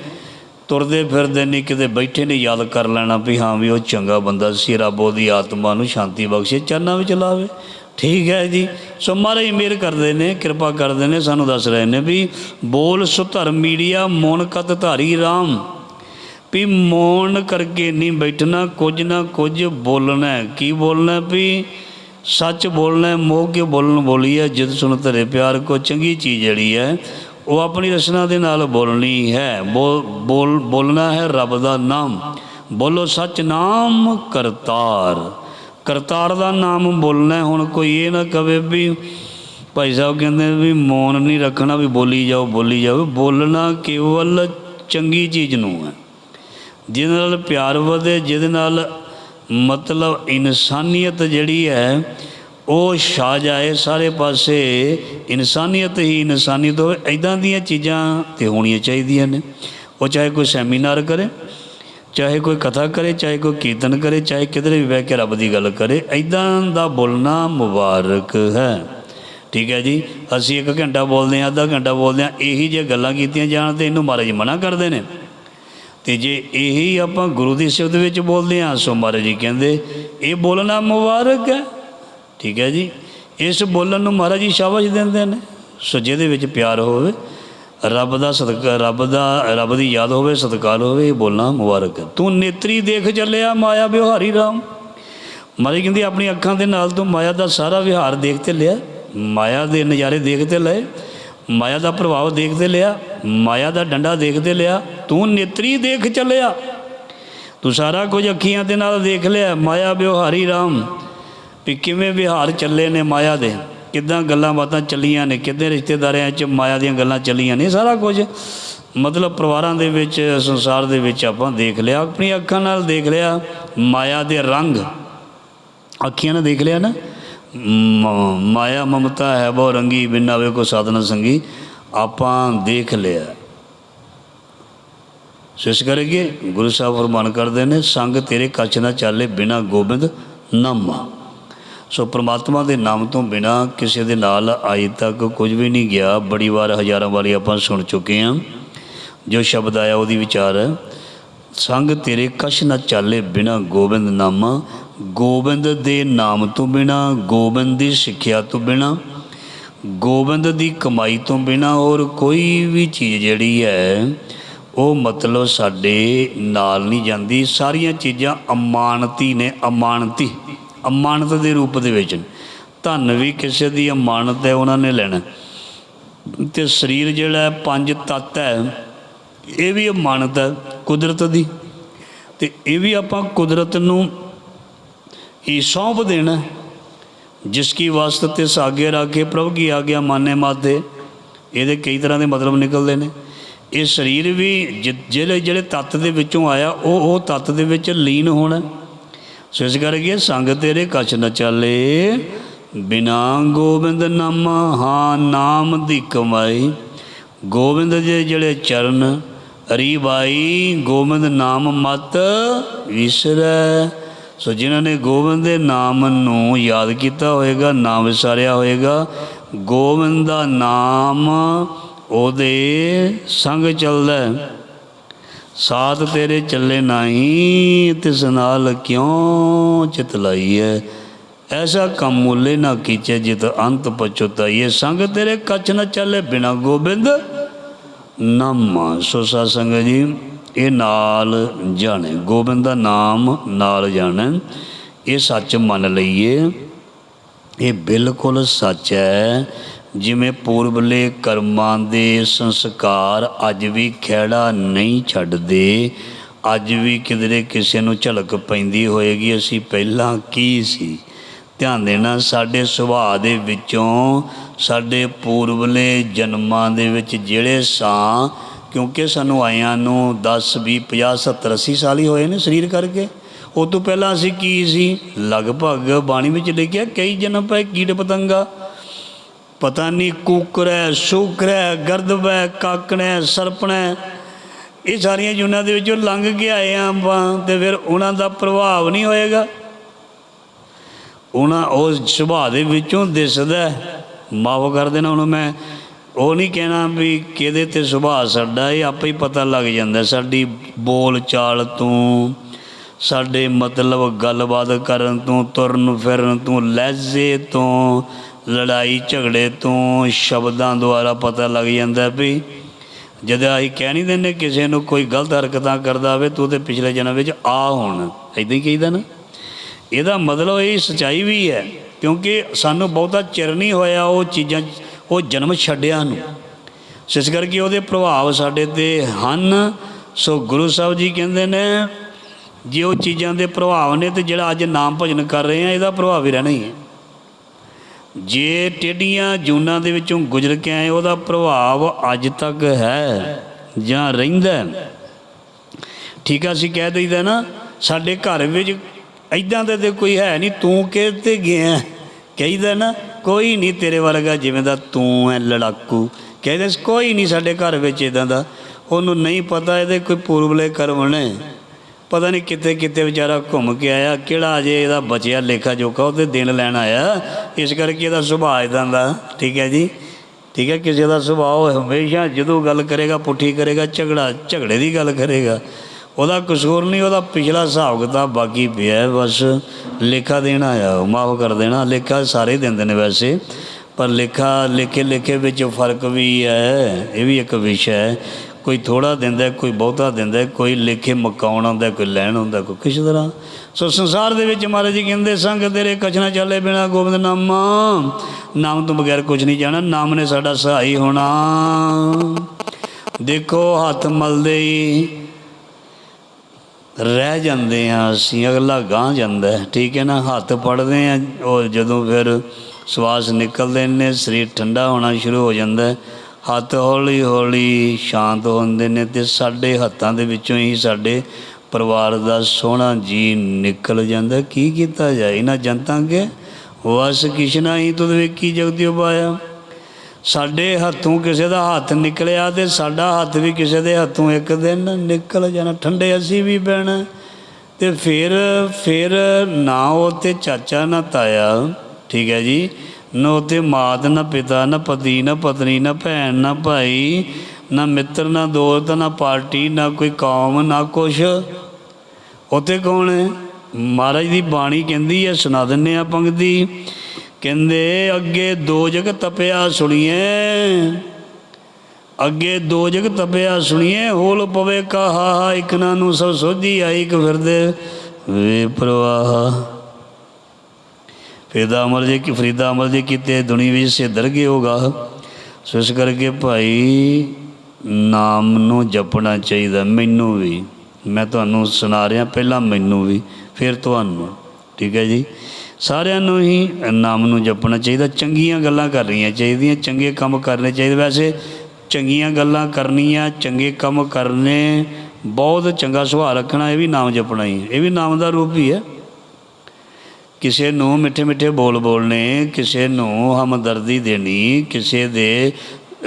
Speaker 1: ਤੁਰਦੇ ਫਿਰਦੇ ਨਹੀਂ ਕਿਤੇ ਬੈਠੇ ਨਹੀਂ ਯਾਦ ਕਰ ਲੈਣਾ ਵੀ ਹਾਂ ਵੀ ਉਹ ਚੰਗਾ ਬੰਦਾ ਸੀ, ਰੱਬ ਉਹਦੀ ਆਤਮਾ ਨੂੰ ਸ਼ਾਂਤੀ ਬਖਸ਼ੇ, ਚਰਨਾਂ ਵਿੱਚ ਲਾਵੇ। ਠੀਕ ਹੈ ਜੀ। ਸੋ ਮਹਾਰਾਜ ਮਿਹਰ ਕਰਦੇ ਨੇ, ਕਿਰਪਾ ਕਰਦੇ ਨੇ, ਸਾਨੂੰ ਦੱਸ ਰਹੇ ਨੇ ਵੀ ਬੋਲ ਸੁਧਰ ਮੀਡੀਆ, ਮੌਨ ਕਤ ਧਾਰੀ RAM ਵੀ ਮੌਨ ਕਰਕੇ ਨਹੀਂ ਬੈਠਣਾ, ਕੁਝ ਨਾ ਕੁਝ ਬੋਲਣਾ ਕੀ ਬੋਲਣਾ ਵੀ ਸੱਚ ਬੋਲਣਾ ਮੋਹ ਕੇ ਬੋਲਣ ਬੋਲੀ ਹੈ? ਜਿਦ ਸੁਣ ਧਰੇ ਪਿਆਰ ਕੋ ਚੰਗੀ ਚੀਜ਼ ਜਿਹੜੀ ਹੈ ਉਹ ਆਪਣੀ ਰਚਨਾ ਦੇ ਨਾਲ ਬੋਲਣੀ ਹੈ। ਬੋਲ ਬੋਲ, ਬੋਲਣਾ ਹੈ ਰੱਬ ਦਾ ਨਾਮ। ਬੋਲੋ, ਸੱਚ ਨਾਮ ਕਰਤਾਰ। ਕਰਤਾਰ ਦਾ ਨਾਮ ਬੋਲਣਾ ਹੁਣ ਕੋਈ ਇਹ ਨਾ ਕਵੇ ਵੀ ਭਾਈ ਸਾਹਿਬ ਕਹਿੰਦੇ ਵੀ ਮੌਨ ਨਹੀਂ ਰੱਖਣਾ ਵੀ ਬੋਲੀ ਜਾਓ ਬੋਲੀ ਜਾਓ। ਬੋਲਣਾ ਕੇਵਲ ਚੰਗੀ ਚੀਜ਼ ਨੂੰ ਹੈ। ਜਿਹਦੇ ਨਾਲ ਪਿਆਰ ਵਧੇ, ਜਿਹਦੇ ਨਾਲ ਮਤਲਬ ਇਨਸਾਨੀਅਤ ਜਿਹੜੀ ਹੈ ਉਹ ਛਾ ਜਾਏ ਸਾਰੇ ਪਾਸੇ ਇਨਸਾਨੀਅਤ ਹੀ ਇਨਸਾਨੀਅਤ ਹੋਵੇ ਐਦਾਂ ਦੀਆਂ ਚੀਜ਼ਾਂ ਤੇ ਹੋਣੀਆਂ ਚਾਹੀਦੀਆਂ ਨੇ। ਉਹ ਚਾਹੇ ਕੋਈ ਸੈਮੀਨਾਰ ਕਰੇ, ਚਾਹੇ ਕੋਈ ਕਥਾ ਕਰੇ, ਚਾਹੇ ਕੋਈ ਕੀਰਤਨ ਕਰੇ, ਚਾਹੇ ਕਿਧਰੇ ਵੀ ਬਹਿ ਕੇ ਰੱਬ ਦੀ ਗੱਲ ਕਰੇ ਐਦਾਂ ਦਾ ਬੋਲਣਾ ਮੁਬਾਰਕ ਹੈ। ਠੀਕ ਹੈ ਜੀ, ਅਸੀਂ ਇੱਕ ਘੰਟਾ ਬੋਲਦੇ ਹਾਂ, ਅੱਧਾ ਘੰਟਾ ਬੋਲਦੇ ਹਾਂ, ਇਹੀ ਜੇ ਗੱਲਾਂ ਕੀਤੀਆਂ ਜਾਣ ਤੇ ਇਹਨੂੰ ਮਹਾਰਾਜ ਮਨਾ ਕਰਦੇ ਨੇ। ਤੇ ਜੇ ਇਹੀ ਆਪਾਂ ਗੁਰੂ ਦੀ ਸਿਫਤ ਵਿੱਚ ਬੋਲਦੇ ਹਾਂ, ਸੋ ਮਹਾਰਾਜ ਜੀ ਕਹਿੰਦੇ, ਇਹ ਬੋਲਣਾ ਮੁਬਾਰਕ ਹੈ। ਠੀਕ ਹੈ ਜੀ। ਇਸ ਬੋਲਣ ਨੂੰ ਮਹਾਰਾਜ ਜੀ ਸ਼ਾਬਾਸ਼ ਦਿੰਦੇ ਨੇ। ਸੋ ਜਿਹਦੇ ਵਿੱਚ ਪਿਆਰ ਹੋਵੇ, ਰੱਬ ਦਾ ਸਦਕਾ, ਰੱਬ ਦਾ, ਰੱਬ ਦੀ ਯਾਦ ਹੋਵੇ, ਸਤਿਕਾਰ ਹੋਵੇ, ਇਹ ਬੋਲਣਾ ਮੁਬਾਰਕ ਹੈ। ਤੂੰ ਨੇਤਰੀ ਦੇਖ ਚੱਲਿਆ ਮਾਇਆ ਵਿਵਹਾਰੀ ਰਾਮ। ਮਹਾਰਾਜ ਕਹਿੰਦੀ ਆਪਣੀ ਅੱਖਾਂ ਦੇ ਨਾਲ ਤੂੰ ਮਾਇਆ ਦਾ ਸਾਰਾ ਵਿਹਾਰ ਦੇਖ ਤੇ ਲਿਆ। ਮਾਇਆ ਦੇ ਨਜ਼ਾਰੇ ਦੇਖ ਤੇ ਲਏ। ਮਾਇਆ ਦਾ ਪ੍ਰਭਾਵ ਦੇਖ ਤੇ ਲਿਆ। ਮਾਇਆ ਦਾ ਡੰਡਾ ਦੇਖ ਤੇ ਲਿਆ। ਤੂੰ ਨੇਤਰੀ ਦੇਖ ਚੱਲਿਆ। ਤੂੰ ਸਾਰਾ ਕੁਝ ਅੱਖੀਆਂ ਦੇ ਨਾਲ ਦੇਖ ਲਿਆ। ਮਾਇਆ ਵਿਵਹਾਰੀ ਰਾਮ। ਵੀ ਕਿਵੇਂ ਵਿਹਾਰ ਚੱਲੇ ਨੇ ਮਾਇਆ ਦੇ? ਕਿੱਦਾਂ ਗੱਲਾਂ ਬਾਤਾਂ ਚੱਲੀਆਂ ਨੇ? ਕਿੱਦਾਂ ਰਿਸ਼ਤੇਦਾਰਿਆਂ 'ਚ ਮਾਇਆ ਦੀਆਂ ਗੱਲਾਂ ਚੱਲੀਆਂ ਨੇ? ਸਾਰਾ ਕੁਝ ਮਤਲਬ ਪਰਿਵਾਰਾਂ ਦੇ ਵਿੱਚ, ਸੰਸਾਰ ਦੇ ਵਿੱਚ ਆਪਾਂ ਦੇਖ ਲਿਆ। ਆਪਣੀ ਅੱਖਾਂ ਨਾਲ ਦੇਖ ਲਿਆ। ਮਾਇਆ ਦੇ ਰੰਗ। ਅੱਖੀਆਂ ਨਾਲ ਦੇਖ ਲਿਆ ਨਾ? ਮ- ਮਾਇਆ ਮਮਤਾ ਹੈ, ਬਹੁ ਰੰਗੀ, ਬਿਨਾਂ ਵੇ ਕੋ ਸਾਧਨ ਸੰਗੀ। ਆਪਾਂ ਦੇਖ ਲਿਆ। ਸੋ ਇਸ ਕਰਕੇ ਗੁਰੂ ਸਾਹਿਬ ਫਰਮਾਨ ਕਰਦੇ ਨੇ, ਸੰਗ ਤੇਰੇ ਕੱਚ ਨਾ ਚਾਲੇ ਬਿਨਾ ਗੋਬਿੰਦ ਨਾਮਾ ਸੋ ਪ੍ਰਮਾਤਮਾ ਦੇ ਨਾਮ ਤੋਂ ਬਿਨਾ ਕਿਸੇ ਦੇ ਨਾਲ ਅਜੇ ਤੱਕ ਕੁਝ ਵੀ ਨਹੀਂ ਗਿਆ। ਬੜੀ ਵਾਰ ਹਜ਼ਾਰਾਂ ਵਾਰੀ ਆਪਾਂ ਸੁਣ ਚੁੱਕੇ ਹਾਂ। ਜੋ ਸ਼ਬਦ ਆਇਆ ਉਹਦੀ ਵਿਚਾਰ ਹੈ ਸੰਗ ਤੇਰੇ ਕਛ ਨਾ ਚਾਲੇ ਬਿਨਾ ਗੋਬਿੰਦ ਨਾਮਾ, ਗੋਬਿੰਦ ਦੇ ਨਾਮ ਤੋਂ ਬਿਨਾ, ਗੋਬਿੰਦ ਦੀ ਸਿੱਖਿਆ ਤੋਂ ਬਿਨਾ, ਗੋਬਿੰਦ ਦੀ ਕਮਾਈ ਤੋਂ ਬਿਨਾ ਹੋਰ ਕੋਈ ਵੀ ਚੀਜ਼ ਜਿਹੜੀ ਹੈ, ਉਹ ਮਤਲਬ ਸਾਡੇ ਨਾਲ ਨਹੀਂ ਜਾਂਦੀ। ਸਾਰੀਆਂ ਚੀਜ਼ਾਂ ਅਮਾਨਤੀ ਨੇ, ਅਮਾਨਤੀ। ਅਮਾਨਤ ਦੇ ਰੂਪ ਦੇ ਵਿੱਚ ਨੇ। ਧਨ ਵੀ ਕਿਸੇ ਦੀ ਅਮਾਨਤ ਹੈ, ਉਹਨਾਂ ਨੇ ਲੈਣਾ। ਤੇ ਸਰੀਰ ਜਿਹੜਾ ਪੰਜ ਤੱਤ ਹੈ, ਇਹ ਵੀ ਅਮਾਨਤ ਹੈ, ਕੁਦਰਤ ਦੀ। ਤੇ ਇਹ ਵੀ ਆਪਾਂ ਕੁਦਰਤ ਨੂੰ ਹੀ ਸੌਂਪ ਦੇਣਾ ਜਿਸ ਕੀ ਵਾਸਤੇ ਤੇ ਸਾਗੇ ਰਾਖੇ ਪ੍ਰਭ ਕੀ ਆਗਿਆ ਮਾਨੇ ਮਾਤੇ ਇਹਦੇ ਕਈ ਤਰ੍ਹਾਂ ਦੇ ਮਤਲਬ ਨਿਕਲਦੇ ਨੇ। ਇਹ ਸਰੀਰ ਵੀ ਜਿ- ਜਿਹੜੇ ਜਿਹੜੇ ਤੱਤ ਦੇ ਵਿੱਚੋਂ ਆਇਆ, ਉਹ ਉਹ ਤੱਤ ਦੇ ਵਿੱਚ ਲੀਨ ਹੋਣਾ। ਸੋ ਇਸ ਕਰਕੇ ਸੰਗ ਤੇਰੇ ਕਛ ਨ ਚਾਲੇ। ਬਿਨਾ ਗੋਬਿੰਦ ਨਾਮ ਹਾਂ ਨਾਮ ਦੀ ਕਮਾਈ। ਗੋਬਿੰਦ ਦੇ ਜਿਹੜੇ ਚਰਨ, ਹਰੀ ਬਾਈ, ਗੋਬਿੰਦ ਨਾਮ ਮਤ ਵਿਸਰੈ। ਸੋ ਜਿਨ੍ਹਾਂ ਨੇ ਗੋਬਿੰਦ ਦੇ ਨਾਮ ਨੂੰ ਯਾਦ ਕੀਤਾ ਹੋਏਗਾ, ਨਾਮ ਵਿਸਾਰਿਆ ਹੋਏਗਾ, ਗੋਬਿੰਦ ਦਾ ਨਾਮ ਉਹਦੇ ਸੰਗ ਚੱਲਦਾ ਹੈ। ਸਾਧ ਤੇਰੇ ਚੱਲੇ ਨਹੀਂ, ਤਿਸ ਨਾਲ ਕਿਉਂ ਚਿਤ ਲਾਈਐ? ਐਸਾ ਕੰਮ ਮੁੱਲੇ ਨਾ ਕੀਚੇ, ਜਿਤ ਅੰਤ ਪਛੁਤਾਈਏ ਸੰਗ ਤੇਰੇ ਕੱਚ ਨਾ ਚੱਲੇ ਬਿਨਾ ਗੋਬਿੰਦ ਨਾਮ ਸੋ ਸਾ ਸੰਗ ਜੀ, ਇਹ ਨਾਲ ਜਾਣੇ। ਗੋਬਿੰਦ ਦਾ ਨਾਮ ਨਾਲ ਜਾਣੇ। ਇਹ ਸੱਚ ਮੰਨ ਲਈਏ। ਇਹ ਬਿਲਕੁਲ ਸੱਚ ਹੈ ਜਿਵੇਂ ਪੂਰਬਲੇ ਕਰਮਾਂ ਦੇ ਸੰਸਕਾਰ ਅੱਜ ਵੀ ਖਹਿੜਾ ਨਹੀਂ ਛੱਡਦੇ, ਅੱਜ ਵੀ ਕਿਧਰੇ ਕਿਸੇ ਨੂੰ ਝਲਕ ਪੈਂਦੀ ਹੋਏਗੀ, ਅਸੀਂ ਪਹਿਲਾਂ ਕੀ ਸੀ? ਧਿਆਨ ਦੇਣਾ, ਸਾਡੇ ਸੁਭਾਅ ਦੇ ਵਿੱਚੋਂ ਸਾਡੇ ਪੂਰਬਲੇ ਜਨਮਾਂ ਦੇ ਵਿੱਚ ਜਿਹੜੇ ਸਾਂ, ਕਿਉਂਕਿ ਸਾਨੂੰ ਆਇਆਂ ਨੂੰ 10 20 50 70 80 ਸਾਲ ਹੀ ਹੋਏ ਨੇ ਸਰੀਰ ਕਰਕੇ। ਉਹ ਤੋਂ ਪਹਿਲਾਂ ਅਸੀਂ ਕੀ ਸੀ? ਲਗਭਗ ਬਾਣੀ ਵਿੱਚ ਲਿਖਿਆ, ਕਈ ਜਨਮ ਪਏ ਕੀਟ ਪਤੰਗਾ। ਪਤਾ ਨਹੀਂ ਕੁਕਰੈ, ਸ਼ੁਕਰੈ, ਗਰਦਵੈ, ਕਾਕਣੈ, ਸਰਪਣੈ। ਇਹ ਸਾਰੀਆਂ ਜੁਨਾਂ ਦੇ ਵਿੱਚੋਂ ਲੰਘ ਕੇ ਆਏ ਆਂ ਆਪਾਂ ਤੇ ਫਿਰ ਉਹਨਾਂ ਦਾ ਪ੍ਰਭਾਵ ਨਹੀਂ ਹੋਏਗਾ। ਉਹਨਾਂ ਉਹ ਸੁਭਾਅ ਦੇ ਵਿੱਚੋਂ ਦਿਸਦਾ ਮਾਫ ਕਰ ਦੇਣਾ ਉਹਨੂੰ ਮੈਂ। ਉਹ ਨਹੀਂ ਕਹਿਣਾ ਵੀ ਕਿਹਦੇ ਤੇ ਸੁਭਾਅ ਸਾਡਾ, ਇਹ ਆਪੇ ਹੀ ਪਤਾ ਲੱਗ ਜਾਂਦਾ। ਸਾਡੀ ਬੋਲ ਚਾਲ ਤੋਂ, ਸਾਡੇ ਮਤਲਬ ਗੱਲਬਾਤ ਕਰਨ ਤੋਂ, ਤੁਰਨ ਫਿਰਨ ਤੋਂ, ਲਹਿਜ਼ੇ ਤੋਂ ਲੜਾਈ ਝਗੜੇ ਤੋਂ ਸ਼ਬਦਾਂ ਦੁਆਰਾ ਪਤਾ ਲੱਗ ਜਾਂਦਾ ਵੀ ਜਦੋਂ ਅਸੀਂ ਕਹਿ ਨਹੀਂ ਦਿੰਦੇ ਕਿਸੇ ਨੂੰ ਕੋਈ ਗਲਤ ਹਰਕਤਾਂ ਕਰਦਾ ਹੋਵੇ ਤੂੰ ਤੇ ਪਿਛਲੇ ਜਨਮ ਵਿੱਚ ਆ ਹੁਣ ਇਦਾਂ ਹੀ ਕਹੀਦਾ ਨਾ। ਇਹਦਾ ਮਤਲਬ ਇਹ ਸਚਾਈ ਵੀ ਹੈ, ਕਿਉਂਕਿ ਸਾਨੂੰ ਬਹੁਤਾ ਚਿਰ ਨਹੀਂ ਹੋਇਆ ਉਹ ਚੀਜ਼ਾਂ, ਉਹ ਜਨਮ ਛੱਡਿਆ ਨੂੰ। ਇਸ ਕਰਕੇ ਉਹਦੇ ਪ੍ਰਭਾਵ ਸਾਡੇ ਤੇ ਹਨ। ਸੋ ਗੁਰੂ ਸਾਹਿਬ ਜੀ ਕਹਿੰਦੇ ਨੇ, ਜੇ ਉਹ ਚੀਜ਼ਾਂ ਦੇ ਪ੍ਰਭਾਵ ਨੇ ਤੇ ਜਿਹੜਾ ਅੱਜ ਨਾਮ ਭਜਨ ਕਰ ਰਹੇ ਆ, ਇਹਦਾ ਪ੍ਰਭਾਵ ਹੀ ਰਹਿਣਾ ਹੀ ਹੈ। ਜੇ ਟੇਡੀਆਂ ਜੂਨਾਂ ਦੇ ਵਿੱਚੋਂ ਗੁਜ਼ਰ ਕੇ ਆਏ ਉਹਦਾ ਪ੍ਰਭਾਵ ਅੱਜ ਤੱਕ ਹੈ ਜਾਂ ਰਹਿੰਦਾ ਠੀਕ ਆ ਅਸੀਂ ਕਹਿ ਦਈਦਾ ਨਾ ਸਾਡੇ ਘਰ ਵਿੱਚ ਐਦਾਂ ਦਾ ਤੇ ਕੋਈ ਹੈ ਨਹੀਂ ਤੂੰ ਕਿਤੇ ਗਿਆ? ਕਹੀਦਾ ਨਾ ਕੋਈ ਨਹੀਂ ਤੇਰੇ ਵਰਗਾ ਜਿਵੇਂ ਦਾ ਤੂੰ ਹੈ ਲੜਾਕੂ। ਕਹਿੰਦੇ ਸੀ, ਕੋਈ ਨਹੀਂ ਸਾਡੇ ਘਰ ਵਿੱਚ ਇਦਾਂ ਦਾ। ਉਹਨੂੰ ਨਹੀਂ ਪਤਾ ਇਹਦੇ ਕੋਈ ਪੂਰਬਲੇ ਕਰਮ ਨੇ ਪਤਾ ਨਹੀਂ ਕਿਤੇ ਕਿਤੇ ਵਿਚਾਰਾ ਘੁੰਮ ਕੇ ਆਇਆ, ਕਿਹੜਾ ਅਜੇ ਇਹਦਾ ਬਚਿਆ ਲੇਖਾ ਜੋਖਾ ਉਹਦੇ ਦਿਨ ਲੈਣ ਆਇਆ। ਇਸ ਕਰਕੇ ਇਹਦਾ ਸੁਭਾਅ ਇਦਾਂ ਦਾ, ਠੀਕ ਹੈ ਜੀ? ਠੀਕ ਹੈ, ਕਿਸੇ ਦਾ ਸੁਭਾਅ ਉਹ ਹਮੇਸ਼ਾ ਜਦੋਂ ਗੱਲ ਕਰੇਗਾ, ਪੁੱਠੀ ਕਰੇਗਾ, ਝਗੜਾ, ਝਗੜੇ ਦੀ ਗੱਲ ਕਰੇਗਾ। ਉਹਦਾ ਕਸੂਰ ਨਹੀਂ, ਉਹਦਾ ਪਿਛਲਾ ਹਿਸਾਬ ਕਿਤਾਬ ਬਾਕੀ ਪਿਆ ਬਸ ਲੇਖਾ ਦੇਣਾ ਆ ਮਾਫ ਕਰ ਦੇਣਾ। ਲੇਖਾ ਸਾਰੇ ਦਿੰਦੇ ਨੇ ਵੈਸੇ, ਪਰ ਲੇਖਾ ਲੇਖੇ ਲੇਖੇ ਵਿੱਚ ਫ਼ਰਕ ਵੀ ਹੈ, ਇਹ ਵੀ ਇੱਕ ਵਿਸ਼ਾ ਹੈ। ਕੋਈ ਥੋੜਾ ਦਿੰਦਾ, ਕੋਈ ਬਹੁਤਾ ਦਿੰਦਾ, ਕੋਈ ਲੇਖੇ ਮਕਾਉਣ ਆਉਂਦਾ, ਕੋਈ ਲੈਣ ਆਉਂਦਾ, ਕੋਈ ਕਿਸ ਤਰ੍ਹਾਂ। ਸੋ ਸੰਸਾਰ ਦੇ ਵਿੱਚ ਮਹਾਰਾਜ ਜੀ ਕਹਿੰਦੇ, ਸੰਗ ਤੇਰੇ ਕਛਣਾ ਚੱਲੇ ਬਿਨਾ ਗੋਬਿੰਦ ਨਾਮਾ। ਨਾਮ ਤੋਂ ਬਗੈਰ ਕੁਝ ਨਹੀਂ ਜਾਣਾ, ਨਾਮ ਨੇ ਸਾਡਾ ਸਹਾਈ ਹੋਣਾ। ਦੇਖੋ ਹੱਥ ਮਲਦੇ ਹੀ ਰਹਿ ਜਾਂਦੇ ਆ ਅਸੀਂ, ਅਗਲਾ ਗਾਂ ਜਾਂਦਾ ਠੀਕ ਹੈ ਨਾ? ਹੱਥ ਪੜਦੇ ਆ ਉਹ ਜਦੋਂ ਫਿਰ ਸਵਾਸ ਨਿਕਲਦੇ ਨੇ, ਸਰੀਰ ਠੰਡਾ ਹੋਣਾ ਸ਼ੁਰੂ ਹੋ ਜਾਂਦਾ ਹੈ। ਹੱਥ ਹੌਲੀ ਹੌਲੀ ਸ਼ਾਂਤ ਹੁੰਦੇ ਨੇ ਤੇ ਸਾਡੇ ਹੱਥਾਂ ਦੇ ਵਿੱਚੋਂ ਹੀ ਸਾਡੇ ਪਰਿਵਾਰ ਦਾ ਸੋਹਣਾ ਜੀ ਨਿਕਲ ਜਾਂਦਾ। ਕੀ ਕੀਤਾ ਜਾਏ? ਨਾ ਜਨਤਾਂ ਕੇ ਵਸ ਕਿਸ਼ਨਾ ਹੀ ਤੁਧ ਵੇਖੀ ਜਗਦੀ ਉਪਾਇਆ ਸਾਡੇ ਹੱਥੋਂ ਕਿਸੇ ਦਾ ਹੱਥ ਨਿਕਲਿਆ ਤੇ ਸਾਡਾ ਹੱਥ ਵੀ ਕਿਸੇ ਦੇ ਹੱਥੋਂ ਇੱਕ ਦਿਨ ਨਿਕਲ ਜਾਣਾ। ਠੰਡੇ ਅਸੀਂ ਵੀ ਪੈਣਾ ਤੇ ਫਿਰ ਫਿਰ ਨਾ ਉਹ ਤੇ ਚਾਚਾ ਨਾ ਤਾਇਆ। ਠੀਕ ਹੈ ਜੀ? ਨਾ ਉਹ ਮਾਤ, ਨਾ ਪਿਤਾ, ਨਾ ਪਤੀ, ਨਾ ਪਤਨੀ, ਨਾ ਭੈਣ, ਨਾ ਭਾਈ, ਨਾ ਮਿੱਤਰ, ਨਾ ਦੋਸਤ, ਨਾ ਪਾਰਟੀ, ਨਾ ਕੋਈ ਕੌਮ, ਨਾ ਕੁਛ। ਉਤੇ ਕੌਣ ਹੈ? ਮਹਾਰਾਜ ਦੀ ਬਾਣੀ ਕਹਿੰਦੀ ਹੈ, ਸੁਣਾ ਦਿੰਨੇ ਆ ਪੰਕਤੀ ਕਹਿੰਦੇ, ਅੱਗੇ ਦੋ ਜਗ ਤਪਿਆ ਸੁਣੀਏ ਅੱਗੇ ਦੋ ਜਗ ਤਪਿਆ ਸੁਣੀਏ ਹੋਲ ਪਵੇ ਕਹਾ ਹਾ ਇਕਨਾ ਨੂੰ ਸਭ ਸੋਝੀ ਆਈ ਇੱਕ ਫਿਰਦੇ ਵੇ ਪ੍ਰਵਾਹ। ਫਰੀਦਾ ਅਮਰ ਜੀ ਕਿ ਫਰੀਦਾ ਅਮਰ ਜੀ ਕੀਤੇ, ਦੁਨੀ ਵਿੱਚ ਸਿੱਧਰ ਗਏ ਹੋਗਾ ਸੋ ਇਸ ਕਰਕੇ ਭਾਈ ਨਾਮ ਨੂੰ ਜਪਣਾ ਚਾਹੀਦਾ, ਮੈਨੂੰ ਵੀ। ਮੈਂ ਤੁਹਾਨੂੰ ਸੁਣਾ ਰਿਹਾ, ਪਹਿਲਾਂ ਮੈਨੂੰ ਵੀ, ਫਿਰ ਤੁਹਾਨੂੰ। ਠੀਕ ਹੈ ਜੀ? ਸਾਰਿਆਂ ਨੂੰ ਹੀ ਨਾਮ ਨੂੰ ਜਪਣਾ ਚਾਹੀਦਾ। ਚੰਗੀਆਂ ਗੱਲਾਂ ਕਰਨੀਆਂ ਚਾਹੀਦੀਆਂ, ਚੰਗੇ ਕੰਮ ਕਰਨੇ ਚਾਹੀਦੇ। ਵੈਸੇ ਚੰਗੀਆਂ ਗੱਲਾਂ ਕਰਨੀਆਂ, ਚੰਗੇ ਕੰਮ ਕਰਨੇ, ਬਹੁਤ ਚੰਗਾ ਸੁਭਾਅ ਰੱਖਣਾ, ਇਹ ਵੀ ਨਾਮ ਜਪਣਾ ਹੀ। ਇਹ ਵੀ ਨਾਮ ਦਾ ਰੂਪ ਹੀ ਹੈ। ਕਿਸੇ ਨੂੰ ਮਿੱਠੇ ਮਿੱਠੇ ਬੋਲ ਬੋਲਨੇ ਕਿਸੇ ਨੂੰ ਹਮਦਰਦੀ ਦੇਣੀ, ਕਿਸੇ ਦੇ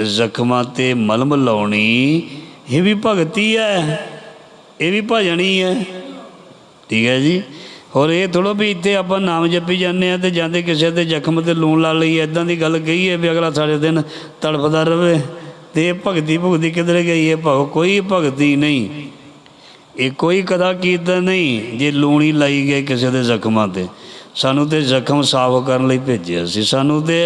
Speaker 1: ਜ਼ਖਮਾਂ ਤੇ ਮਲਮ ਲਾਉਣੀ, ਇਹ ਵੀ ਭਗਤੀ ਹੈ। ਇਹ ਵੀ ਭਜਨ ਹੀ। ਹੈ ਠੀਕ ਹੈ ਜੀ? ਹੋਰ ਇਹ ਥੋੜੋ ਵੀ ਇੱਥੇ ਆਪਾਂ ਨਾਮ ਜਪੀ ਜਾਂਦੇ ਆ ਤੇ ਜਾਂਦੇ ਕਿਸੇ ਦੇ ਜ਼ਖਮ ਤੇ ਲੂਣ ਲਾ ਲਈ ਐਦਾਂ ਦੀ ਗੱਲ ਕਹੀ ਹੈ ਵੀ ਅਗਲਾ ਸਾਰੇ ਦਿਨ ਤੜਫਦਾ ਰਵੇ। ਤੇ ਇਹ ਭਗਤੀ ਭੁਗਤੀ ਕਿਧਰੇ ਗਈ ਹੈ ਭਗ ਕੋਈ ਭਗਤੀ ਨਹੀਂ। ਇਹ ਕੋਈ ਕਦਾ ਕੀਰਤਨ ਨਹੀਂ ਜੇ ਲੂਣੀ ਲਾਈ ਗਈ ਕਿਸੇ ਦੇ ਜ਼ਖਮਾਂ ਤੇ। ਸਾਨੂੰ ਤੇ ਜ਼ਖਮ ਸਾਫ਼ ਕਰਨ ਲਈ ਭੇਜਿਆ ਸੀ। ਸਾਨੂੰ ਤੇ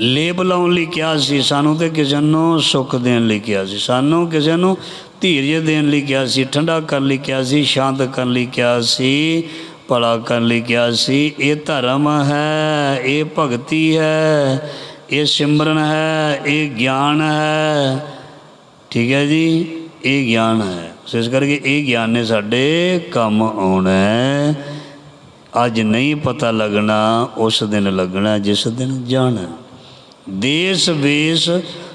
Speaker 1: ਲੇਪ ਲਾਉਣ ਲਈ ਕਿਹਾ ਸੀ। ਸਾਨੂੰ ਤੇ ਕਿਸੇ ਨੂੰ ਸੁੱਖ ਦੇਣ ਲਈ ਕਿਹਾ ਸੀ। ਸਾਨੂੰ ਕਿਸੇ ਨੂੰ ਧੀਰਜ ਦੇਣ ਲਈ ਕਿਹਾ ਸੀ। ਠੰਡਾ ਕਰਨ ਲਈ ਕਿਹਾ ਸੀ। ਸ਼ਾਂਤ ਕਰਨ ਲਈ ਕਿਹਾ ਸੀ। ਭਲਾ ਕਰਨ ਲਈ ਕਿਹਾ ਸੀ। ਇਹ ਧਰਮ ਹੈ, ਇਹ ਭਗਤੀ ਹੈ, ਇਹ ਸਿਮਰਨ ਹੈ, ਇਹ ਗਿਆਨ ਹੈ। ਠੀਕ ਹੈ ਜੀ? ਇਹ ਗਿਆਨ ਹੈ। ਸੋ ਇਸ ਕਰਕੇ ਇਹ ਗਿਆਨ ਨੇ ਸਾਡੇ ਕੰਮ ਆਉਣਾ ਹੈ। ਅੱਜ ਨਹੀਂ ਪਤਾ ਲੱਗਣਾ, ਉਸ ਦਿਨ ਲੱਗਣਾ, ਜਿਸ ਦਿਨ ਜਾਣਾ। ਦੇਸ ਵੇਸ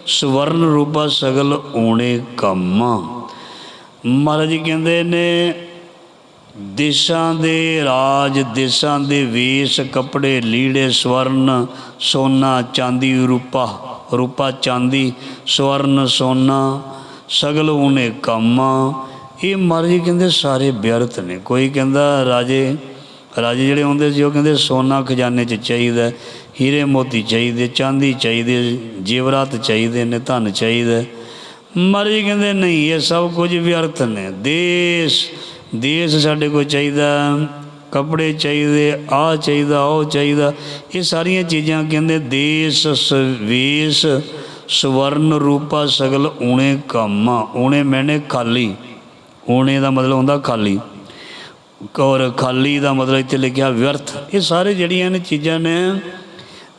Speaker 1: ਸਵਰਨ ਰੂਪਾ ਸਗਲ ਓਣੇ ਕੰਮ। ਮਹਾਰਾਜ ਕਹਿੰਦੇ ਨੇ, ਦੇਸ਼ਾਂ ਦੇ ਰਾਜ, ਦੇਸ਼ਾਂ ਦੇ ਵੇਸ਼, ਕੱਪੜੇ ਲੀੜੇ ਸਵਰਨ, ਸੋਨਾ ਚਾਂਦੀ ਰੂਪਾ ਰੂਪਾ ਚਾਂਦੀ, ਸਵਰਨ, ਸੋਨਾ ਸਗਲ ਉਹਨੇ ਕੰਮ। ਇਹ ਮਹਾਰਾਜ ਕਹਿੰਦੇ ਸਾਰੇ ਵਿਅਰਥ ਨੇ। ਕੋਈ ਕਹਿੰਦਾ, ਰਾਜੇ ਰਾਜੇ ਜਿਹੜੇ ਹੁੰਦੇ ਸੀ, ਉਹ ਕਹਿੰਦੇ ਸੋਨਾ ਖਜ਼ਾਨੇ 'ਚ ਚਾਹੀਦਾ, ਹੀਰੇ ਮੋਤੀ ਚਾਹੀਦੇ, ਚਾਂਦੀ ਚਾਹੀਦੇ, ਜੇਵਰਾਤ ਚਾਹੀਦੇ ਨੇ, ਧਨ ਚਾਹੀਦਾ। ਮਰਜ਼ੀ ਕਹਿੰਦੇ, ਨਹੀਂ, ਇਹ ਸਭ ਕੁਝ ਵਿਅਰਥ ਨੇ। ਦੇਸ਼ ਦੇਸ਼ ਸਾਡੇ ਕੋਲ ਚਾਹੀਦਾ, ਕੱਪੜੇ ਚਾਹੀਦੇ ਆ ਚਾਹੀਦਾ, ਉਹ ਚਾਹੀਦਾ। ਇਹ ਸਾਰੀਆਂ ਚੀਜ਼ਾਂ ਕਹਿੰਦੇ, ਦੇਸ਼ ਸਵੇਸ਼ ਸਵਰਨ ਰੂਪਾ ਸਗਲ ਊਣੇ ਕੰਮ। ਊਣੇ ਮੈਨੇ ਖਾਲੀ। ਊਣੇ ਦਾ ਮਤਲਬ ਹੁੰਦਾ ਖਾਲੀ। ਕੌਰ ਖਾਲੀ ਦਾ ਮਤਲਬ ਇੱਥੇ ਲਿਖਿਆ ਵਿਅਰਥ। ਇਹ ਸਾਰੇ ਜਿਹੜੀਆਂ ਨੇ ਚੀਜ਼ਾਂ ਨੇ,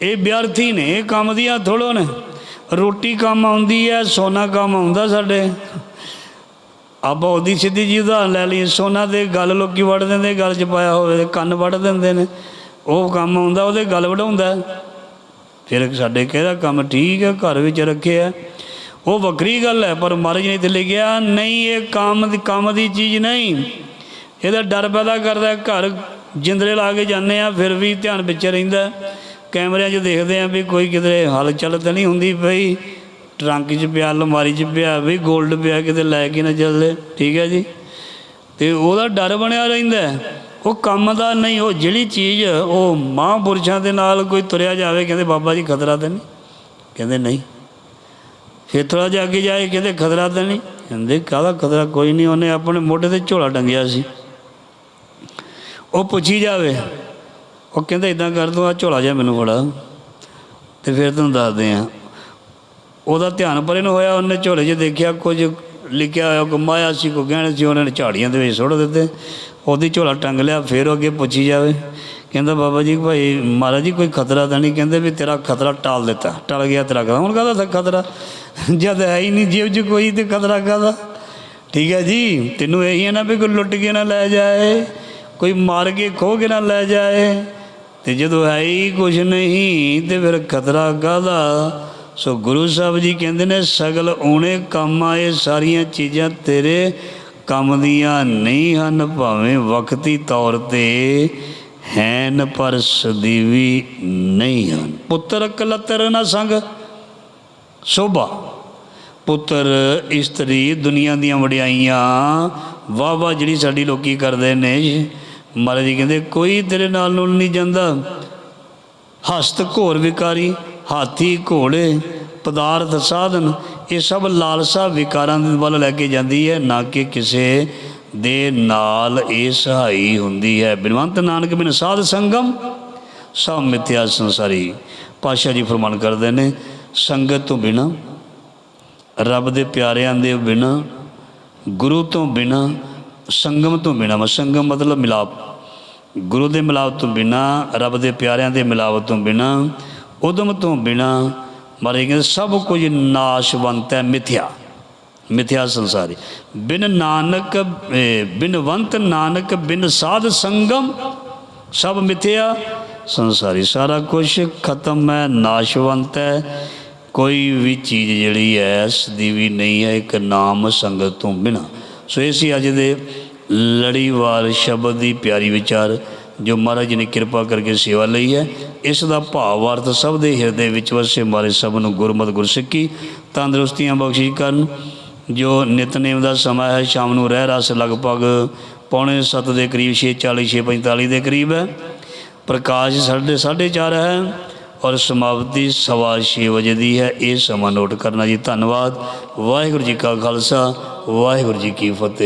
Speaker 1: ਇਹ ਵਿਅਰਥ ਹੀ ਨੇ, ਇਹ ਕੰਮ ਦੀਆਂ ਥੋੜੋ ਨੇ। ਰੋਟੀ ਕੰਮ ਆਉਂਦੀ ਹੈ, ਸੋਨਾ ਕੰਮ ਆਉਂਦਾ ਸਾਡੇ। ਆਪਾਂ ਉਹਦੀ ਸਿੱਧੀ ਜੀ ਉਦਾਹਰਨ ਲੈ ਲਈ ਸੋਨਾ ਦੇ ਗੱਲ ਲੋਕੀ ਵੜ ਦਿੰਦੇ, ਗੱਲ 'ਚ ਪਾਇਆ ਹੋਵੇ ਤੇ ਕੰਨ ਵੜ ਦਿੰਦੇ ਨੇ। ਉਹ ਕੰਮ ਆਉਂਦਾ, ਉਹਦੇ ਗੱਲ ਵਢਾਉਂਦਾ। ਫਿਰ ਸਾਡੇ ਕਿਹੜਾ ਕੰਮ ਠੀਕ ਹੈ, ਘਰ ਵਿੱਚ ਰੱਖਿਆ ਉਹ ਵੱਖਰੀ ਗੱਲ ਹੈ, ਪਰ ਮਹਾਰਾਜ ਨੇ ਇੱਥੇ ਲਿਖਿਆ, ਨਹੀਂ, ਇਹ ਕੰਮ ਦੀ ਕੰਮ ਦੀ ਚੀਜ਼ ਨਹੀਂ। ਇਹਦਾ ਡਰ ਪੈਦਾ ਕਰਦਾ ਘਰ ਜਿੰਦਰੇ ਲਾ ਕੇ ਜਾਂਦੇ ਆ ਫਿਰ ਵੀ ਧਿਆਨ ਵਿੱਚ ਰਹਿੰਦਾ ਕੈਮਰਿਆਂ 'ਚ ਦੇਖਦੇ ਆ ਵੀ ਕੋਈ ਕਿਧਰੇ ਹਲਚਲ ਤਾਂ ਨਹੀਂ ਹੁੰਦੀ ਪਈ। ਟਰੰਕ 'ਚ ਪਿਆ, ਅਲਮਾਰੀ 'ਚ ਪਿਆ, ਵੀ 골ਡ ਪਿਆ, ਕਿਤੇ ਲੈ ਕੇ ਨਾ ਚੱਲੇ। ਠੀਕ ਹੈ ਜੀ? ਤੇ ਉਹਦਾ ਡਰ ਬਣਿਆ ਰਹਿੰਦਾ ਉਹ ਕੰਮ ਦਾ ਨਹੀਂ, ਉਹ ਜਿਹੜੀ ਚੀਜ਼ ਉਹ ਮਹਾਂਪੁਰਸ਼ਾਂ ਦੇ ਨਾਲ ਕੋਈ ਤੁਰਿਆ ਜਾਵੇ, ਕਹਿੰਦੇ ਬਾਬਾ ਜੀ ਖਤਰਾ ਤਾਂ ਨਹੀਂ। ਕਹਿੰਦੇ ਨਹੀਂ। ਫਿਰ ਥੋੜਾ ਜਿਹਾ ਅੱਗੇ ਜਾਏ, ਕਹਿੰਦੇ ਖਤਰਾ ਤਾਂ ਨਹੀਂ। ਕਹਿੰਦੇ ਕਾਹਦਾ ਖਤਰਾ? ਕੋਈ ਨਹੀਂ, ਉਹਨੇ ਆਪਣੇ ਮੋਢੇ ਤੇ ਝੋਲਾ ਟੰਗਿਆ ਸੀ। ਉਹ ਪੁੱਛੀ ਜਾਵੇ। ਉਹ ਕਹਿੰਦਾ ਇਦਾਂ ਕਰ, ਤੂੰ ਆ ਝੋਲਾ ਜਿਹਾ ਮੈਨੂੰ ਫੜਾ। ਤੇ ਫਿਰ ਤੁਹਾਨੂੰ ਦੱਸਦੇ ਆ। ਉਹਦਾ ਧਿਆਨ ਪਰੇ ਨੂੰ ਹੋਇਆ, ਉਹਨੇ ਝੋਲੇ 'ਚ ਦੇਖਿਆ, ਕੁਝ ਲਿਖਿਆ ਹੋਇਆ ਕੋ ਮਾਇਆ ਸੀ ਕੋ ਗਹਿਣੇ ਸੀ, ਉਹਨਾਂ ਨੇ ਝਾੜੀਆਂ ਦੇ ਵਿੱਚ ਸੁੱਟ ਦਿੱਤੇ। ਉਹਦੀ ਝੋਲਾ ਟੰਗ ਲਿਆ, ਫਿਰ ਉਹ ਅੱਗੇ ਪੁੱਛੀ ਜਾਵੇ। ਕਹਿੰਦਾ, ਬਾਬਾ ਜੀ, ਭਾਈ, ਮਹਾਰਾਜ ਜੀ, ਕੋਈ ਖਤਰਾ ਤਾਂ ਨਹੀਂ? ਕਹਿੰਦੇ ਵੀ, ਤੇਰਾ ਖਤਰਾ ਟਾਲ ਦਿੱਤਾ। ਟਲ ਗਿਆ ਤੇਰਾ ਖਤਰਾ। ਹੁਣ ਕਾਹਦਾ ਖਤਰਾ? ਜਦ ਹੈ ਹੀ ਨਹੀਂ ਜੀਵ 'ਚ ਕੋਈ ਤੇ ਖਤਰਾ ਕਾਹਦਾ? ਠੀਕ ਹੈ ਜੀ, ਤੈਨੂੰ ਇਹੀ ਹੈ ਨਾ ਵੀ ਕੋਈ ਲੁੱਟ ਕੇ ਨਾ ਲੈ ਜਾਏ। ਕੋਈ ਮਾਰ ਕੇ ਖੋਹ ਕੇ ਨਾ ਲੈ ਜਾਏ। ਤੇ ਜਦੋਂ ਹੈ ਹੀ ਕੁਝ ਨਹੀਂ, ਤੇ ਫਿਰ ਖਤਰਾ ਕਾਹਦਾ? ਸੋ ਗੁਰੂ ਸਾਹਿਬ ਜੀ ਕਹਿੰਦੇ ਨੇ, ਸਗਲ ਓਣੇ ਕੰਮ ਆਏ, ਸਾਰੀਆਂ ਚੀਜ਼ਾਂ ਤੇਰੇ ਕੰਮ ਦੀਆਂ ਨਹੀਂ ਹਨ, ਭਾਵੇਂ ਵਕਤੀ ਤੌਰ ਤੇ ਹੈਨ ਪਰ ਸਦੀਵੀ ਨਹੀਂ ਹਨ। ਪੁੱਤਰ ਕਲਤਰ ਨਾ ਸੰਗ, ਸੋਭਾ। ਪੁੱਤਰ ਇਸਤਰੀ ਦੁਨੀਆ ਦੀਆਂ ਵਡਿਆਈਆਂ ਵਾਹ ਵਾਹ ਜਿਹੜੀ ਸਾਡੀ ਲੋਕੀ ਕਰਦੇ ਨੇ ਮਹਾਰਾਜ ਜੀ ਕਹਿੰਦੇ, ਕੋਈ ਤੇਰੇ ਨਾਲ ਨੂੰ ਨਹੀਂ ਜਾਂਦਾ। ਹਸਤ ਘੋਰ ਵਿਕਾਰੀ, ਹਾਥੀ ਘੋੜੇ, ਪਦਾਰਥ ਸਾਧਨ, ਇਹ ਸਭ ਲਾਲਸਾ ਵਿਕਾਰਾਂ ਦੇ ਵੱਲ ਲੈ ਕੇ ਜਾਂਦੀ ਹੈ। ਨਾ ਕਿ ਕਿਸੇ ਦੇ ਨਾਲ ਇਹ ਸਹਾਈ ਹੁੰਦੀ ਹੈ। ਬਿਨਵੰਤ ਨਾਨਕ ਬਿਨ ਸਾਧ ਸੰਗਮ, ਸਭ ਮਿਥਿਆ ਸੰਸਾਰੀ। ਪਾਸ਼ਾ ਜੀ ਫਰਮਾਨ ਕਰਦੇ ਨੇ, ਸੰਗਤ ਤੋਂ ਬਿਨਾ, ਰੱਬ ਦੇ ਪਿਆਰਿਆਂ ਦੇ ਬਿਨਾ, ਗੁਰੂ ਤੋਂ ਬਿਨਾ ਸੰਗਮ ਤੋਂ ਬਿਨਾ ਸੰਗਮ ਮਤਲਬ ਮਿਲਾਪ। ਗੁਰੂ ਦੇ ਮਿਲਾਪ ਤੋਂ ਬਿਨਾ, ਰੱਬ ਦੇ ਪਿਆਰਿਆਂ ਦੇ ਮਿਲਾਪ ਤੋਂ ਬਿਨਾ, ਉਦਮ ਤੋਂ ਬਿਨਾ ਮਾਰੇ ਕਹਿੰਦੇ, ਸਭ ਕੁਝ ਨਾਸ਼ਵੰਤ ਹੈ, ਮਿਥਿਆ। ਮਿਥਿਆ ਸੰਸਾਰੀ। ਬਿਨ ਨਾਨਕ ਬਿਨਵੰਤ ਨਾਨਕ, ਬਿਨ ਸਾਧ ਸੰਗਮ, ਸਭ ਮਿਥਿਆ ਸੰਸਾਰੀ। ਸਾਰਾ ਕੁਝ ਖਤਮ ਹੈ, ਨਾਸ਼ਵੰਤ ਹੈ। ਕੋਈ ਵੀ ਚੀਜ਼ ਜਿਹੜੀ ਹੈ ਸਦੀ ਵੀ ਨਹੀਂ ਹੈ, ਇੱਕ ਨਾਮ ਸੰਗਤ ਤੋਂ ਬਿਨਾ। ਸੋ ਇਹ ਸੀ ਅੱਜ ਦੇ ਲੜੀਵਾਰ ਸ਼ਬਦ ਦੀ ਪਿਆਰੀ ਵਿਚਾਰ, ਜੋ ਮਹਾਰਾਜ ਜੀ ਨੇ ਕਿਰਪਾ ਕਰਕੇ ਸੇਵਾ ਲਈ ਹੈ। ਇਸ ਦਾ ਭਾਵ ਅਰਥ ਸਭ ਦੇ ਹਿਰਦੇ ਵਿੱਚ ਵਸੇ ਮਾਰੇ ਸਭ ਨੂੰ ਗੁਰਮਤਿ ਗੁਰਸਿੱਖੀ, ਤੰਦਰੁਸਤੀਆਂ ਬਖਸ਼ਿਸ਼ ਕਰਨ, ਜੋ ਨਿਤਨੇਮ ਦਾ ਸਮਾਂ ਹੈ, ਸ਼ਾਮ ਨੂੰ ਰਹਿ ਰਸ ਲਗਭਗ ਪੌਣੇ 7 ਦੇ ਕਰੀਬ 6:40 6:45 ਦੇ ਕਰੀਬ ਹੈ। ਪ੍ਰਕਾਸ਼ ਸਾਢੇ ਸਾਢੇ ਚਾਰ ਹੈ। ਔਰ ਸਮਾਪਤੀ ਸਵਾ ਛੇ ਵਜੇ ਦੀ ਹੈ। ਇਹ ਸਮਾਂ ਨੋਟ ਕਰਨਾ ਜੀ। ਧੰਨਵਾਦ। ਵਾਹਿਗੁਰੂ ਜੀ ਕਾ ਖਾਲਸਾ। ਵਾਹਿਗੁਰੂ ਜੀ ਕੀ ਫਤਿਹ।